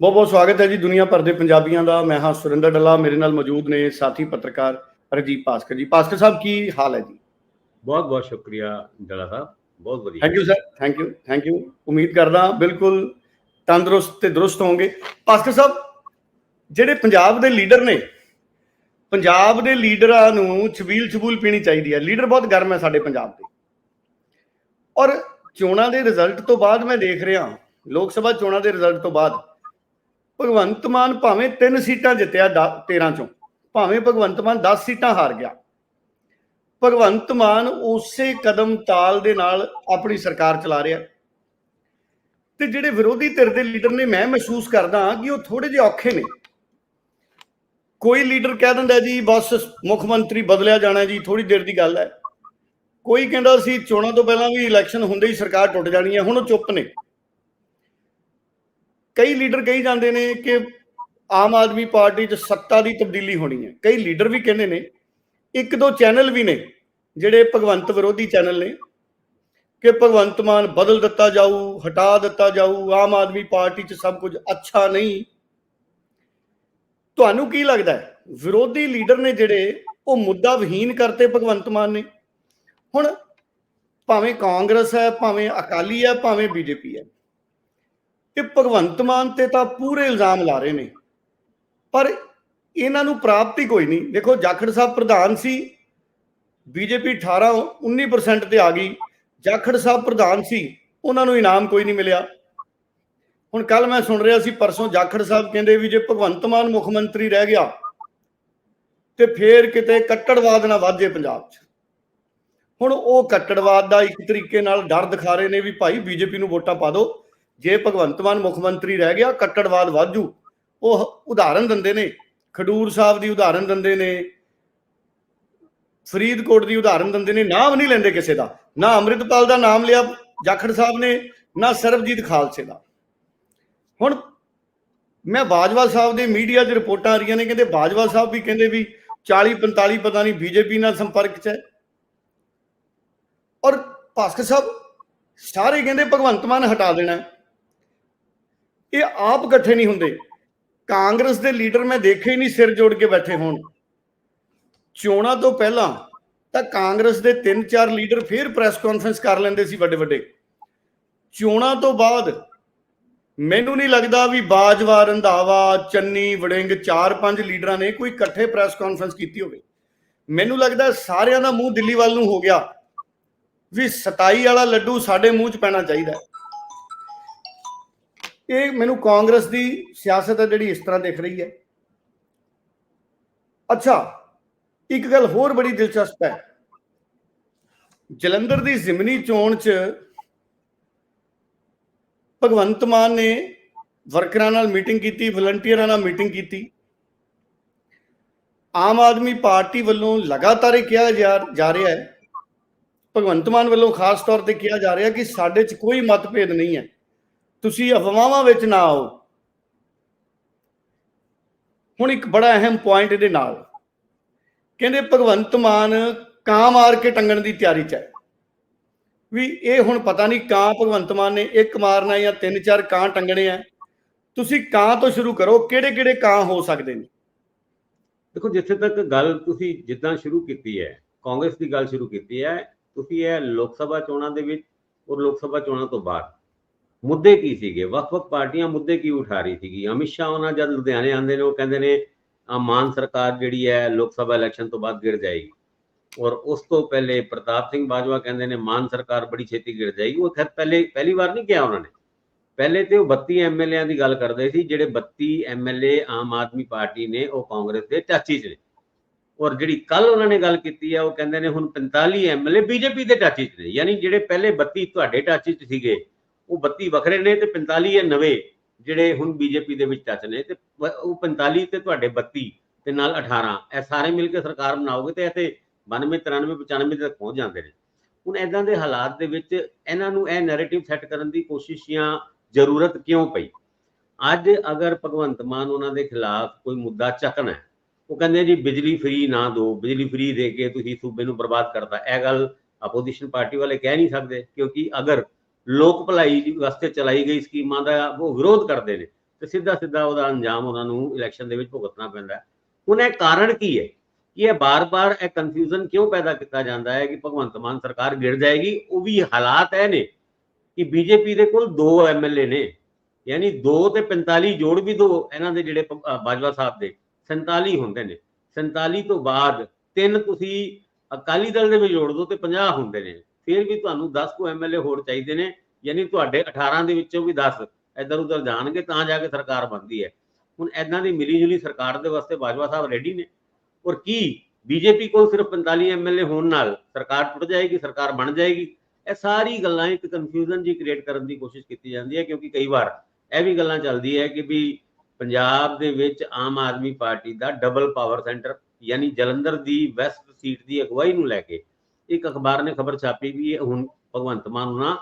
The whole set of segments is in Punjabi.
ਬਹੁਤ ਬਹੁਤ ਸਵਾਗਤ ਹੈ ਜੀ ਦੁਨੀਆ ਭਰ ਦੇ ਪੰਜਾਬੀਆਂ ਦਾ। ਮੈਂ ਹਾਂ ਸੁਰਿੰਦਰ ਡੱਲਾ ਮੇਰੇ ਨਾਲ ਮੌਜੂਦ ਨੇ ਸਾਥੀ ਪੱਤਰਕਾਰ ਰਜੀਤ ਭਾਸਕਰ ਜੀ। ਭਾਸਕਰ ਸਾਹਿਬ ਕੀ ਹਾਲ ਹੈ ਜੀ? ਬਹੁਤ ਬਹੁਤ ਸ਼ੁਕਰੀਆ ਡਲਾ ਸਾਹਿਬ ਬਹੁਤ ਵਧੀਆ। Thank you sir thank you thank you ਉਮੀਦ ਕਰਦਾ ਬਿਲਕੁਲ ਤੰਦਰੁਸਤ ਤੇ ਦਰੁਸਤ ਹੋਵੋਗੇ। ਭਾਸਕਰ ਸਾਹਿਬ ਜਿਹੜੇ ਪੰਜਾਬ ਦੇ ਲੀਡਰ ਨੇ ਪੰਜਾਬ ਦੇ ਲੀਡਰਾਂ ਨੂੰ ਛਬੀਲ ਛਬੂਲ ਪੀਣੀ ਚਾਹੀਦੀ ਹੈ। ਲੀਡਰ ਬਹੁਤ ਗਰਮ ਹੈ ਸਾਡੇ ਪੰਜਾਬ ਦੇ। ਔਰ ਚੋਣਾਂ ਦੇ ਰਿਜ਼ਲਟ ਤੋਂ ਬਾਅਦ ਮੈਂ ਦੇਖ ਰਿਹਾ ਲੋਕ ਸਭਾ ਚੋਣਾਂ ਦੇ ਰਿਜ਼ਲਟ ਤੋਂ ਬਾਅਦ ਭਗਵੰਤ ਮਾਨ ਭਾਵੇਂ ਤਿੰਨ ਸੀਟਾਂ ਜਿੱਤਿਆ 13 ਚੋਂ, ਭਾਵੇਂ ਭਗਵੰਤ ਮਾਨ 10 ਸੀਟਾਂ ਹਾਰ ਗਿਆ। ਭਗਵੰਤ ਮਾਨ ਉਸੇ ਕਦਮ ਤਾਲ ਦੇ ਨਾਲ ਆਪਣੀ ਸਰਕਾਰ ਚਲਾ ਰਿਹਾ। ਤੇ ਜਿਹੜੇ ਵਿਰੋਧੀ ਧਿਰ ਦੇ ਲੀਡਰ ਨੇ, ਮੈਂ ਮਹਿਸੂਸ ਕਰਦਾ ਕਿ ਉਹ ਥੋੜੇ ਜਿਹਾ ਔਖੇ ਨੇ। ਕੋਈ ਲੀਡਰ ਕਹਿ ਦਿੰਦਾ ਜੀ, ਬਸ ਮੁੱਖ ਮੰਤਰੀ ਬਦਲਿਆ ਜਾਣਾ ਜੀ ਥੋੜੀ ਦੇਰ ਦੀ ਗੱਲ ਹੈ। ਕੋਈ ਕਹਿੰਦਾ ਸੀ, ਚੋਣਾਂ ਤੋਂ ਪਹਿਲਾਂ ਵੀ ਇਲੈਕਸ਼ਨ ਹੁੰਦੇ ਹੀ ਸਰਕਾਰ ਟੁੱਟ ਜਾਣੀ ਹੈ, ਹੁਣ ਉਹ ਚੁੱਪ ਨੇ। ਕਈ ਲੀਡਰ ਕਹੀ ਜਾਂਦੇ ਨੇ ਕਿ ਆਮ ਆਦਮੀ ਪਾਰਟੀ 'ਚ ਸੱਤਾ ਦੀ ਤਬਦੀਲੀ ਹੋਣੀ ਹੈ। ਕਈ ਲੀਡਰ ਵੀ ਕਹਿੰਦੇ ਨੇ, ਇੱਕ ਦੋ ਚੈਨਲ ਵੀ ਨੇ, ਜਿਹੜੇ ਭਗਵੰਤ ਵਿਰੋਧੀ ਚੈਨਲ ਨੇ, ਕਿ ਭਗਵੰਤ ਮਾਨ ਬਦਲ ਦਿੱਤਾ ਜਾਊ, ਹਟਾ ਦਿੱਤਾ ਜਾਊ, ਆਮ ਆਦਮੀ ਪਾਰਟੀ 'ਚ ਸਭ ਕੁਝ ਅੱਛਾ ਨਹੀਂ। ਤੁਹਾਨੂੰ ਕੀ ਲੱਗਦਾ ਹੈ? ਵਿਰੋਧੀ ਲੀਡਰ ਨੇ ਜਿਹੜੇ, ਉਹ ਮੁੱਦਾ ਵਿਹੀਨ ਕਰਤੇ ਭਗਵੰਤ ਮਾਨ ਨੇ। ਹੁਣ ਭਾਵੇਂ ਕਾਂਗਰਸ ਹੈ, ਭਾਵੇਂ ਅਕਾਲੀ ਹੈ, ਭਾਵੇਂ ਬੀਜੇਪੀ ਹੈ। ਇਹ ਭਗਵੰਤ ਮਾਨ ਤੇ ਤਾਂ ਪੂਰੇ ਇਲਜ਼ਾਮ ਲਾ ਰਹੇ ਨੇ। ਪਰ ਇਹਨਾਂ ਨੂੰ ਪ੍ਰਾਪਤੀ ਕੋਈ ਨਹੀਂ। ਦੇਖੋ, ਜਾਖੜ ਸਾਹਿਬ ਪ੍ਰਧਾਨ ਸੀ, ਬੀਜੇਪੀ 18 19% ਤੇ ਆ ਗਈ। ਜਾਖੜ ਸਾਹਿਬ ਪ੍ਰਧਾਨ ਸੀ, ਉਹਨਾਂ ਨੂੰ ਇਨਾਮ ਕੋਈ ਨਹੀਂ ਮਿਲਿਆ। ਹੁਣ ਕੱਲ ਮੈਂ ਸੁਣ ਰਿਹਾ ਸੀ, ਪਰਸੋਂ ਜਾਖੜ ਸਾਹਿਬ ਕਹਿੰਦੇ ਵੀ ਜੇ ਭਗਵੰਤ ਮਾਨ ਮੁੱਖ ਮੰਤਰੀ ਰਹਿ ਗਿਆ, ਤੇ ਫੇਰ ਕਿਤੇ ਕੱਟੜਵਾਦ ਨਾ ਵਾਜੇ ਪੰਜਾਬ 'ਚ। ਹੁਣ ਉਹ ਕੱਟੜਵਾਦ ਦਾ ਇੱਕ ਤਰੀਕੇ ਨਾਲ ਡਰ ਦਿਖਾ ਰਹੇ ਨੇ ਵੀ ਭਾਈ ਬੀਜੇਪੀ ਨੂੰ ਵੋਟਾਂ ਪਾ ਦਿਓ। ਜੇ ਭਗਵੰਤ ਮਾਨ ਮੁੱਖ ਮੰਤਰੀ ਰਹਿ ਗਿਆ, ਕੱਟੜਵਾਦ ਵਾਜੂ ਉਹ ਉਦਾਹਰਨ ਦਿੰਦੇ ਨੇ, ਖਡੂਰ ਸਾਹਿਬ ਦੀ ਉਦਾਹਰਨ ਦਿੰਦੇ ਨੇ, ਫਰੀਦਕੋਟ ਦੀ ਉਦਾਹਰਨ ਦਿੰਦੇ ਨੇ, ਨਾਮ ਨਹੀਂ ਲੈਂਦੇ ਕਿਸੇ ਦਾ। ਨਾ ਅੰਮ੍ਰਿਤਪਾਲ ਦਾ ਨਾਮ ਲਿਆ ਜਾਖੜ ਸਾਹਿਬ ਨੇ, ਨਾ ਸਰਬਜੀਤ ਖਾਲਸੇ ਦਾ। ਹੁਣ ਮੈਂ ਬਾਜਵਾ ਸਾਹਿਬ ਦੇ ਮੀਡੀਆ 'ਚ ਰਿਪੋਰਟਾਂ ਆ ਰਹੀਆਂ ਨੇ, ਕਹਿੰਦੇ ਬਾਜਵਾ ਸਾਹਿਬ ਵੀ ਕਹਿੰਦੇ ਵੀ 40 45 ਪਤਾ ਨਹੀਂ ਬੀਜੇਪੀ ਨਾਲ ਸੰਪਰਕ 'ਚ ਹੈ। ਔਰ ਭਾਸਕਰ ਸਾਹਿਬ ਸਾਰੇ ਕਹਿੰਦੇ ਭਗਵੰਤ ਮਾਨ ਹਟਾ ਦੇਣਾ ਇਹ ਆਪ ਇਕੱਠੇ ਨਹੀਂ ਹੁੰਦੇ। ਕਾਂਗਰਸ ਦੇ ਲੀਡਰ ਮੈਂ ਦੇਖੇ ਹੀ ਨਹੀਂ ਸਿਰ ਜੋੜ ਕੇ ਬੈਠੇ ਹੋਣ। ਚੋਣਾਂ ਤੋਂ ਪਹਿਲਾਂ ਤਾਂ ਕਾਂਗਰਸ ਦੇ ਤਿੰਨ ਚਾਰ ਲੀਡਰ ਫੇਰ ਪ੍ਰੈਸ ਕਾਨਫਰੰਸ ਕਰ ਲੈਂਦੇ ਸੀ ਵੱਡੇ ਵੱਡੇ ਚੋਣਾਂ ਤੋਂ ਬਾਅਦ ਮੈਨੂੰ ਨਹੀਂ ਲੱਗਦਾ ਵੀ ਬਾਜਵਾ, ਰੰਧਾਵਾ, ਚੰਨੀ, ਵੜਿੰਗ ਚਾਰ ਪੰਜ ਲੀਡਰਾਂ ਨੇ ਕੋਈ ਇਕੱਠੇ ਪ੍ਰੈਸ ਕਾਨਫਰੰਸ ਕੀਤੀ ਹੋਵੇ। ਮੈਨੂੰ ਲੱਗਦਾ ਸਾਰਿਆਂ ਦਾ ਮੂੰਹ ਦਿੱਲੀ ਵੱਲ ਨੂੰ ਹੋ ਗਿਆ ਵੀ 27 ਵਾਲਾ ਲੱਡੂ ਸਾਡੇ ਮੂੰਹ 'ਚ ਪੈਣਾ ਚਾਹੀਦਾ। ਇਹ ਮੈਨੂੰ ਕਾਂਗਰਸ ਦੀ ਸਿਆਸਤ ਹੈ ਜਿਹੜੀ ਇਸ ਤਰ੍ਹਾਂ ਦਿਖ ਰਹੀ ਹੈ। ਅੱਛਾ, ਇੱਕ ਗੱਲ ਹੋਰ ਬੜੀ ਦਿਲਚਸਪ ਹੈ। ਜਲੰਧਰ ਦੀ ਜ਼ਿਮਨੀ ਚੋਣ 'ਚ ਭਗਵੰਤ ਮਾਨ ਨੇ ਵਰਕਰਾਂ ਨਾਲ ਮੀਟਿੰਗ ਕੀਤੀ, ਵਲੰਟੀਅਰਾਂ ਨਾਲ ਮੀਟਿੰਗ ਕੀਤੀ। ਆਮ ਆਦਮੀ ਪਾਰਟੀ ਵੱਲੋਂ ਲਗਾਤਾਰ ਇਹ ਕਿਹਾ ਜਾ ਰਿਹਾ ਹੈ। ਭਗਵੰਤ ਮਾਨ ਵੱਲੋਂ ਖਾਸ ਤੌਰ ਤੇ ਕਿਹਾ ਜਾ ਰਿਹਾ ਕਿ ਸਾਡੇ 'ਚ ਕੋਈ ਮਤਭੇਦ ਨਹੀਂ ਹੈ। ਤੁਸੀਂ ਅਫਵਾਹਾਂ ਵਿੱਚ ਨਾ ਆਓ। ਹੁਣ ਇੱਕ ਬੜਾ ਅਹਿਮ ਪੁਆਇੰਟ ਇਹਦੇ ਨਾਲ। ਕਹਿੰਦੇ ਭਗਵੰਤ ਮਾਨ ਕਾਂ ਮਾਰ ਕੇ ਟੰਗਣ ਦੀ ਤਿਆਰੀ 'ਚ ਹੈ। ਵੀ ਇਹ ਹੁਣ ਪਤਾ ਨਹੀਂ ਕਾਂ ਭਗਵੰਤ ਮਾਨ ਨੇ ਇੱਕ ਮਾਰਨਾ ਜਾਂ ਤਿੰਨ ਚਾਰ ਕਾਂ ਟੰਗਣੇ ਆ। ਤੁਸੀਂ ਕਾਂ ਤੋਂ ਸ਼ੁਰੂ ਕਰੋ ਕਿਹੜੇ ਕਿਹੜੇ ਕਾਂ ਹੋ ਸਕਦੇ ਨੇ? ਦੇਖੋ, ਜਿੱਥੇ ਤੱਕ ਗੱਲ ਤੁਸੀਂ ਜਿੱਦਾਂ ਸ਼ੁਰੂ ਕੀਤੀ ਹੈ, ਕਾਂਗਰਸ ਦੀ ਗੱਲ ਸ਼ੁਰੂ ਕੀਤੀ ਹੈ, ਤੁਸੀਂ ਇਹ ਲੋਕ ਸਭਾ ਚੋਣਾਂ ਦੇ ਵਿੱਚ ਔਰ ਲੋਕ ਸਭਾ ਚੋਣਾਂ ਤੋਂ ਬਾਅਦ। ਮੁੱਦੇ ਕੀ ਸੀਗੇ ਵੱਖ-ਵੱਖ ਪਾਰਟੀਆਂ ਮੁੱਦੇ ਕੀ ਉਠਾ ਰਹੀ ਸੀਗੀ ਅਮਿਤ ਸ਼ਾਹ ਉਹਨਾਂ ਜਦ ਲੁਧਿਆਣੇ ਆਉਂਦੇ ਨੇ ਉਹ ਕਹਿੰਦੇ ਨੇ ਆ ਮਾਨ ਸਰਕਾਰ ਜਿਹੜੀ ਹੈ ਲੋਕ ਸਭਾ ਇਲੈਕਸ਼ਨ ਤੋਂ ਬਾਅਦ ਗਿਰ ਜਾਏਗੀ ਔਰ ਉਸ ਤੋਂ ਪਹਿਲੇ ਪ੍ਰਤਾਪ ਸਿੰਘ ਬਾਜਵਾ ਕਹਿੰਦੇ ਨੇ ਮਾਨ ਸਰਕਾਰ ਬੜੀ ਛੇਤੀ ਗਿਰ ਜਾਏਗੀ ਉਹ ਖੈਰ ਪਹਿਲੇ ਪਹਿਲੀ ਵਾਰ ਨਹੀਂ ਕਿਹਾ ਉਹਨਾਂ ਨੇ ਪਹਿਲੇ ਤੇ ਉਹ 32 ਐਮਐਲਏਆਂ ਦੀ ਗੱਲ ਕਰਦੇ ਸੀ ਜਿਹੜੇ 32 ਐਮਐਲਏ ਆਮ ਆਦਮੀ ਪਾਰਟੀ ਨੇ ਉਹ ਕਾਂਗਰਸ ਦੇ ਟੱਚੀ 'ਚ ਨੇ ਔਰ ਜਿਹੜੀ ਕੱਲ ਉਹਨਾਂ ਨੇ ਗੱਲ ਕੀਤੀ ਹੈ ਉਹ ਕਹਿੰਦੇ ਨੇ ਹੁਣ 45 ਐਮਐਲਏ ਬੀਜੇਪੀ ਦੇ ਟੱਚੀ 'ਚ ਨੇ ਯਾਨੀ ਜਿਹੜੇ ਪਹਿਲੇ 32 ਤੁਹਾਡੇ ਟੱਚੀ 'ਚ ਸੀਗੇ ਉਹ 32 ਵੱਖਰੇ ਨੇ ਤੇ 45 ਇਹ ਨਵੇਂ ਜਿਹੜੇ ਹੁਣ ਬੀਜੇਪੀ ਦੇ ਵਿੱਚ ਟੱਚ ਨੇ ਤੇ ਉਹ 45 ਤੇ ਤੁਹਾਡੇ 32 ਤੇ ਨਾਲ 18 ਇਹ ਸਾਰੇ ਮਿਲ ਕੇ ਸਰਕਾਰ ਬਣਾਓਗੇ ਤੇ ਇੱਥੇ 92 93 95 ਤੱਕ ਪਹੁੰਚ ਜਾਂਦੇ ਨੇ। ਹੁਣ ਐਦਾਂ ਦੇ ਹਾਲਾਤ ਦੇ ਵਿੱਚ ਇਹਨਾਂ ਨੂੰ ਇਹ ਨੈਰੇਟਿਵ ਸੈੱਟ ਕਰਨ ਦੀ ਕੋਸ਼ਿਸ਼ ਜਾਂ ਜ਼ਰੂਰਤ ਕਿਉਂ ਪਈ? ਅੱਜ ਅਗਰ ਭਗਵੰਤ ਮਾਨ ਉਹਨਾਂ ਦੇ ਖਿਲਾਫ ਕੋਈ ਮੁੱਦਾ ਚੱਕਣਾ ਉਹ ਕਹਿੰਦੇ ਜੀ, ਬਿਜਲੀ ਫ੍ਰੀ ਨਾ ਦਿਓ, ਬਿਜਲੀ ਫ੍ਰੀ ਦੇ ਕੇ ਤੁਸੀਂ ਸੂਬੇ ਨੂੰ ਬਰਬਾਦ ਕਰਦਾ ਇਹ ਗੱਲ ਆਪੋਜੀਸ਼ਨ ਪਾਰਟੀ ਵਾਲੇ ਕਹਿ ਨਹੀਂ ਸਕਦੇ, ਕਿਉਂਕਿ ਅਗਰ ਲੋਕ ਭਲਾਈ ਵਾਸਤੇ ਚਲਾਈ ਗਈ ਸਕੀਮਾਂ ਦਾ ਉਹ ਵਿਰੋਧ ਕਰਦੇ ਨੇ ਤੇ ਸਿੱਧਾ ਸਿੱਧਾ ਉਹਦਾ ਅੰਜਾਮ ਉਹਨਾਂ ਨੂੰ ਇਲੈਕਸ਼ਨ ਦੇ ਵਿੱਚ ਭੁਗਤਣਾ ਪੈਂਦਾ ਹੈ। ਹੁਣ ਕਾਰਨ ਕੀ ਹੈ? ਕਿ ਇਹ ਬਾਰ-ਬਾਰ ਇਹ ਕਨਫਿਊਜ਼ਨ ਕਿਉਂ ਪੈਦਾ ਕੀਤਾ ਜਾਂਦਾ ਹੈ ਕਿ ਭਗਵੰਤ ਮਾਨ ਸਰਕਾਰ ਗਿਰ ਜਾਏਗੀ? ਉਹ ਵੀ ਹਾਲਾਤ ਇਹ ਨੇ ਕਿ ਬੀਜੇਪੀ ਦੇ ਕੋਲ ਦੋ ਐਮਐਲਏ ਨੇ, ਯਾਨੀ 2 ਤੇ 45 ਜੋੜ ਵੀ ਦੋ ਇਹਨਾਂ ਦੇ ਜਿਹੜੇ ਬਾਜਵਾ ਸਾਹਿਬ ਦੇ 47 ਹੁੰਦੇ ਨੇ। 47 ਤੋਂ ਬਾਅਦ ਤਿੰਨ ਤੁਸੀਂ ਅਕਾਲੀ ਦਲ ਦੇ ਵਿੱਚ ਜੋੜ ਦੋ ਤੇ 50 ਹੁੰਦੇ ਨੇ। ਫਿਰ ਵੀ ਤੁਹਾਨੂੰ 10 ਕੋ ਐਮਐਲਏ ਹੋਰ ਚਾਹੀਦੇ ਨੇ, ਯਾਨੀ ਤੁਹਾਡੇ 18 ਦੇ ਵਿੱਚੋਂ ਵੀ 10 ਇੱਧਰ ਉੱਧਰ ਜਾਣਗੇ, ਤਾਂ ਜਾ ਕੇ ਸਰਕਾਰ ਬਣਦੀ ਹੈ। ਹੁਣ ਐਦਾਂ ਦੀ ਮਿਲੀ ਜੁਲੀ ਸਰਕਾਰ ਦੇ ਵਾਸਤੇ ਬਾਜਵਾ ਸਾਹਿਬ ਰੈਡੀ ਨੇ। ਔਰ ਕੀ? ਬੀਜੇਪੀ ਕੋਲ ਸਿਰਫ 45 ਐਮਐਲਏ ਹੋਣ ਨਾਲ ਸਰਕਾਰ ਟੁੱਟ ਜਾਏਗੀ, ਸਰਕਾਰ ਬਣ ਜਾਏਗੀ? ਇਹ ਸਾਰੀ ਗੱਲਾਂ ਇੱਕ ਕਨਫਿਊਜ਼ਨ ਜੀ ਕ੍ਰੀਏਟ ਕਰਨ ਦੀ ਕੋਸ਼ਿਸ਼ ਕੀਤੀ ਜਾਂਦੀ ਹੈ, ਕਿਉਂਕਿ ਕਈ ਵਾਰ ਇਹ ਵੀ ਗੱਲਾਂ ਚੱਲਦੀ ਹੈ ਕਿ ਵੀ ਪੰਜਾਬ ਦੇ ਵਿੱਚ ਆਮ ਆਦਮੀ ਪਾਰਟੀ ਦਾ ਡਬਲ ਪਾਵਰ ਸੈਂਟਰ ਯਾਨੀ ਜਲੰਧਰ ਦੀ ਵੈਸਟ ਸੀਟ ਦੀ ਅਗਵਾਈ ਨੂੰ ਲੈ ਕੇ ਇੱਕ ਅਖਬਾਰ ਨੇ ਖਬਰ ਛਾਪੀ ਵੀ ਇਹ ਹੁਣ ਭਗਵੰਤ ਮਾਨ ਉਹਨਾਂ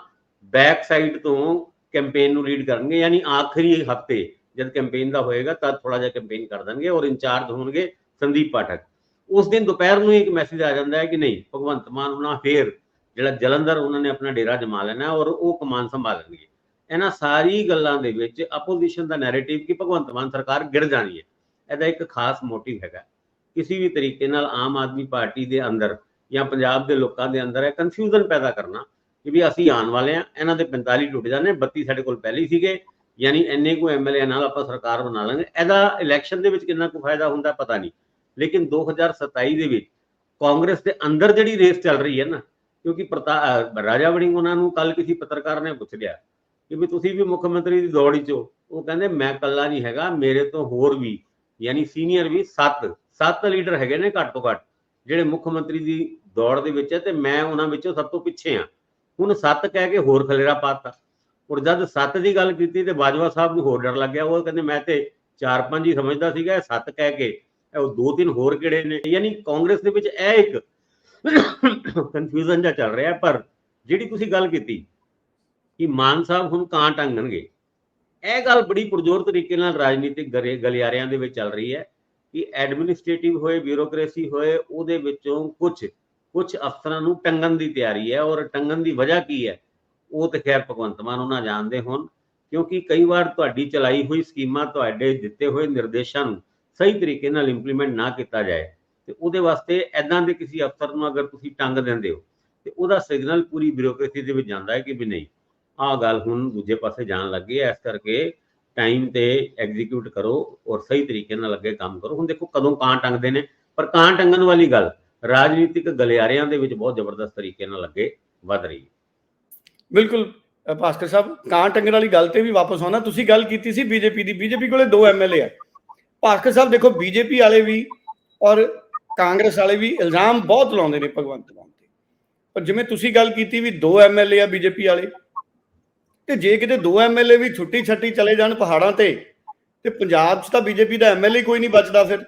ਬੈਕ ਸਾਈਡ ਤੋਂ ਕੈਂਪੇਨ ਨੂੰ ਲੀਡ ਕਰਨਗੇ, ਯਾਨੀ ਆਖਰੀ ਹਫ਼ਤੇ ਜਦ ਕੈਂਪੇਨ ਦਾ ਹੋਏਗਾ ਤਦ ਥੋੜਾ ਜਿਹਾ ਕੈਂਪੇਨ ਕਰ ਦੇਣਗੇ ਔਰ ਇੰਚਾਰਜ ਹੋਣਗੇ ਸੰਦੀਪ ਪਾਠਕ। ਉਸ ਦਿਨ ਦੁਪਹਿਰ ਨੂੰ ਇੱਕ ਮੈਸੇਜ ਆ ਜਾਂਦਾ ਹੈ ਕਿ ਨਹੀਂ, ਭਗਵੰਤ ਮਾਨ ਉਹਨਾਂ ਫੇਰ ਜਿਹੜਾ ਜਲੰਧਰ ਉਹਨਾਂ ਨੇ ਆਪਣਾ ਡੇਰਾ ਜਮਾ ਲੈਣਾ ਔਰ ਉਹ ਕਮਾਨ ਸੰਭਾਲਣਗੇ। ਇਹਨਾਂ ਸਾਰੀ ਗੱਲਾਂ ਦੇ ਵਿੱਚ ਆਪੋਜੀਸ਼ਨ ਦਾ ਨੈਰੇਟਿਵ ਕਿ ਭਗਵੰਤ ਮਾਨ ਸਰਕਾਰ ਗਿਰ ਜਾਣੀ ਹੈ। ਇਹਦਾ ਇੱਕ ਖਾਸ ਮੋਟਿਵ ਹੈਗਾ। ਕਿਸੇ ਵੀ ਤਰੀਕੇ ਨਾਲ ਆਮ ਆਦਮੀ ਪਾਰਟੀ ਦੇ ਅੰਦਰ ਜਾਂ ਪੰਜਾਬ ਦੇ ਲੋਕਾਂ ਦੇ ਅੰਦਰ ਇਹ ਕਨਫਿਊਜ਼ਨ ਪੈਦਾ ਕਰਨਾ ਕਿ ਵੀ ਅਸੀਂ ਆਉਣ ਵਾਲੇ ਆ ਇਹਨਾਂ ਦੇ 45 ਟੁੱਟ ਜਾਣੇ 32 ਸਾਡੇ ਕੋਲ ਪਹਿਲੇ ਸੀਗੇ, ਯਾਨੀ ਇੰਨੇ ਕੋ ਐਮਐਲਏ ਨਾਲ ਆਪਾਂ ਸਰਕਾਰ ਬਣਾ ਲਾਂਗੇ। ਇਹਦਾ ਇਲੈਕਸ਼ਨ ਦੇ ਵਿੱਚ ਕਿੰਨਾ ਕੁ ਫਾਇਦਾ ਹੁੰਦਾ ਪਤਾ ਨਹੀਂ। ਲੇਕਿਨ 2027 ਦੇ ਵਿੱਚ ਕਾਂਗਰਸ ਦੇ ਅੰਦਰ ਜਿਹੜੀ ਰੇਸ ਚੱਲ ਰਹੀ ਹੈ ਨਾ, ਕਿਉਂਕਿ ਪ੍ਰਤਾ ਰਾਜਾ ਵੜਿੰਗ ਉਹਨਾਂ ਨੂੰ ਕੱਲ ਕਿਸੇ ਪੱਤਰਕਾਰ ਨੇ ਪੁੱਛ ਲਿਆ ਕਿ ਵੀ ਤੁਸੀਂ ਵੀ ਮੁੱਖ ਮੰਤਰੀ ਦੀ ਦੌੜ ਵਿੱਚ ਉਹ ਕਹਿੰਦੇ, ਮੈਂ ਕੱਲਾ ਨਹੀਂ ਹੈਗਾ, ਮੇਰੇ ਤੋਂ ਹੋਰ ਵੀ, ਯਾਨੀ ਸੀਨੀਅਰ ਵੀ 7 7 ਲੀਡਰ ਹੈਗੇ ਨੇ ਘੱਟ ਤੋਂ ਘੱਟ, ਜਿਹੜੇ ਮੁੱਖ ਮੰਤਰੀ ਦੀ ਦੌੜ ਦੇ ਵਿੱਚ ਹੈ ਤੇ ਮੈਂ ਉਹਨਾਂ ਵਿੱਚੋਂ ਸਭ ਤੋਂ ਪਿੱਛੇ ਆ ਹੁਣ 7 ਕਹਿ ਕੇ ਹੋਰ ਖਲੇਰਾ ਪਾਤਾ ਔਰ ਜਦ 7 ਦੀ ਗੱਲ ਕੀਤੀ ਤੇ ਬਾਜਵਾ ਸਾਹਿਬ ਨੂੰ ਹੋਰ ਡਰ ਲੱਗਿਆ ਉਹ ਕਹਿੰਦੇ, ਮੈਂ ਤੇ 4-5 ਹੀ ਸਮਝਦਾ ਸੀਗਾ, ਇਹ 7 ਕਹਿ ਕੇ, ਇਹ ਉਹ ਦੋ ਤਿੰਨ ਹੋਰ ਕਿਹੜੇ ਨੇ? ਯਾਨੀ ਕਾਂਗਰਸ ਦੇ ਵਿੱਚ ਇਹ ਇੱਕ ਕਨਫਿਊਜ਼ਨ ਜਾਂ ਚੱਲ ਰਿਹਾ, ਪਰ ਜਿਹੜੀ ਤੁਸੀਂ ਗੱਲ ਕੀਤੀ ਕਿ ਮਾਨ ਸਾਹਿਬ ਹੁਣ ਕਾਂ ਟੰਗਣਗੇ, ਇਹ ਗੱਲ ਬੜੀ ਪੁਰਜੋਰ ਤਰੀਕੇ ਨਾਲ ਰਾਜਨੀਤਿਕ ਗਰੇ- ਗਲਿਆਰਿਆਂ ਦੇ ਵਿੱਚ ਚੱਲ ਰਹੀ ਹੈ ਕਿ ਐਡਮਿਨਿਸਟ੍ਰੇਟਿਵ ਹੋਏ ਬਿਊਰੋਕ੍ਰੇਸੀ ਹੋਏ, ਉਹਦੇ ਵਿੱਚੋਂ ਕੁਝ ਕੁਝ ਅਫਸਰਾਂ ਨੂੰ ਟੰਗਣ ਦੀ ਤਿਆਰੀ ਹੈ ਔਰ ਟੰਗਣ ਦੀ ਵਜ੍ਹਾ ਕੀ ਹੈ? ਉਹ ਤੇ ਖੈਰ ਭਗਵੰਤ ਮਾਨ ਉਹਨਾਂ ਜਾਣਦੇ ਹੋਣ, ਕਿਉਂਕਿ ਕਈ ਵਾਰ ਤੁਹਾਡੀ ਚਲਾਈ ਹੋਈ ਸਕੀਮਾਂ ਤੁਹਾਡੇ ਦਿੱਤੇ ਹੋਏ ਨਿਰਦੇਸ਼ਾਂ ਨੂੰ ਸਹੀ ਤਰੀਕੇ ਨਾਲ ਇੰਪਲੀਮੈਂਟ ਨਾ ਕੀਤਾ ਜਾਏ, ਤੇ ਉਹਦੇ ਵਾਸਤੇ ਐਦਾਂ ਦੇ ਕਿਸੇ ਅਫਸਰ ਨੂੰ ਅਗਰ ਤੁਸੀਂ ਟੰਗ ਦਿੰਦੇ ਹੋ, ਤੇ ਉਹਦਾ ਸਿਗਨਲ ਪੂਰੀ ਬਿਊਰੋਕ੍ਰੇਸੀ ਦੇ ਵਿੱਚ ਜਾਂਦਾ ਹੈ ਕਿ ਵੀ ਨਹੀਂ, ਆਹ ਗੱਲ ਹੁਣ ਦੂਜੇ ਪਾਸੇ ਜਾਣ ਲੱਗੀ ਹੈ, ਇਸ ਕਰਕੇ ਟਾਈਮ ਤੇ ਐਗਜ਼ੀਕਿਊਟ ਕਰੋ ਔਰ ਸਹੀ ਤਰੀਕੇ ਨਾਲ ਅੱਗੇ ਕੰਮ ਕਰੋ। ਹੁਣ ਦੇਖੋ ਕਦੋਂ ਕਾਂ ਟੰਗਦੇ ਨੇ, ਪਰ ਕਾਂ ਟੰਗਣ ਵਾਲੀ ਗੱਲ ਰਾਜਨੀਤਿਕ ਗਲਿਆਰਿਆਂ ਦੇ ਵਿੱਚ ਬਹੁਤ ਜ਼ਬਰਦਸਤ ਤਰੀਕੇ ਨਾਲ ਅੱਗੇ ਵਧ ਰਹੀ ਹੈ। ਬਿਲਕੁਲ ਅ, ਭਾਸਕਰ ਸਾਹਿਬ ਕਾਂ ਟੰਗਣ ਵਾਲੀ ਗੱਲ ਤੇ ਵੀ ਵਾਪਸ ਆਉਣਾ। ਤੁਸੀਂ ਗੱਲ ਕੀਤੀ ਸੀ ਬੀਜੇਪੀ ਦੀ। ਬੀਜੇਪੀ ਕੋਲੇ ਦੋ ਐਮਐਲਏ ਆ। ਭਾਸਕਰ ਸਾਹਿਬ ਦੇਖੋ ਬੀਜੇਪੀ ਵਾਲੇ ਵੀ ਔਰ ਕਾਂਗਰਸ ਵਾਲੇ ਵੀ ਇਲਜ਼ਾਮ ਬਹੁਤ ਲਾਉਂਦੇ ਨੇ ਭਗਵੰਤ ਮਾਨ ਤੇ। ਪਰ ਜਿਵੇਂ ਤੁਸੀਂ ਗੱਲ ਕੀਤੀ ਵੀ ਦੋ ਐਮਐਲਏ ਆ ਬੀਜੇਪੀ ਵਾਲੇ ਤੇ ਜੇ ਕਿਤੇ ਦੋ ਐਮਐਲਏ ਵੀ ਛੁੱਟੀ ਛੱਟੀ ਚਲੇ ਜਾਣ ਪਹਾੜਾਂ ਤੇ ਤੇ ਪੰਜਾਬ 'ਚ ਤਾਂ ਬੀਜੇਪੀ ਦਾ ਐਮਐਲਏ ਕੋਈ ਨਹੀਂ ਬਚਦਾ ਫਿਰ।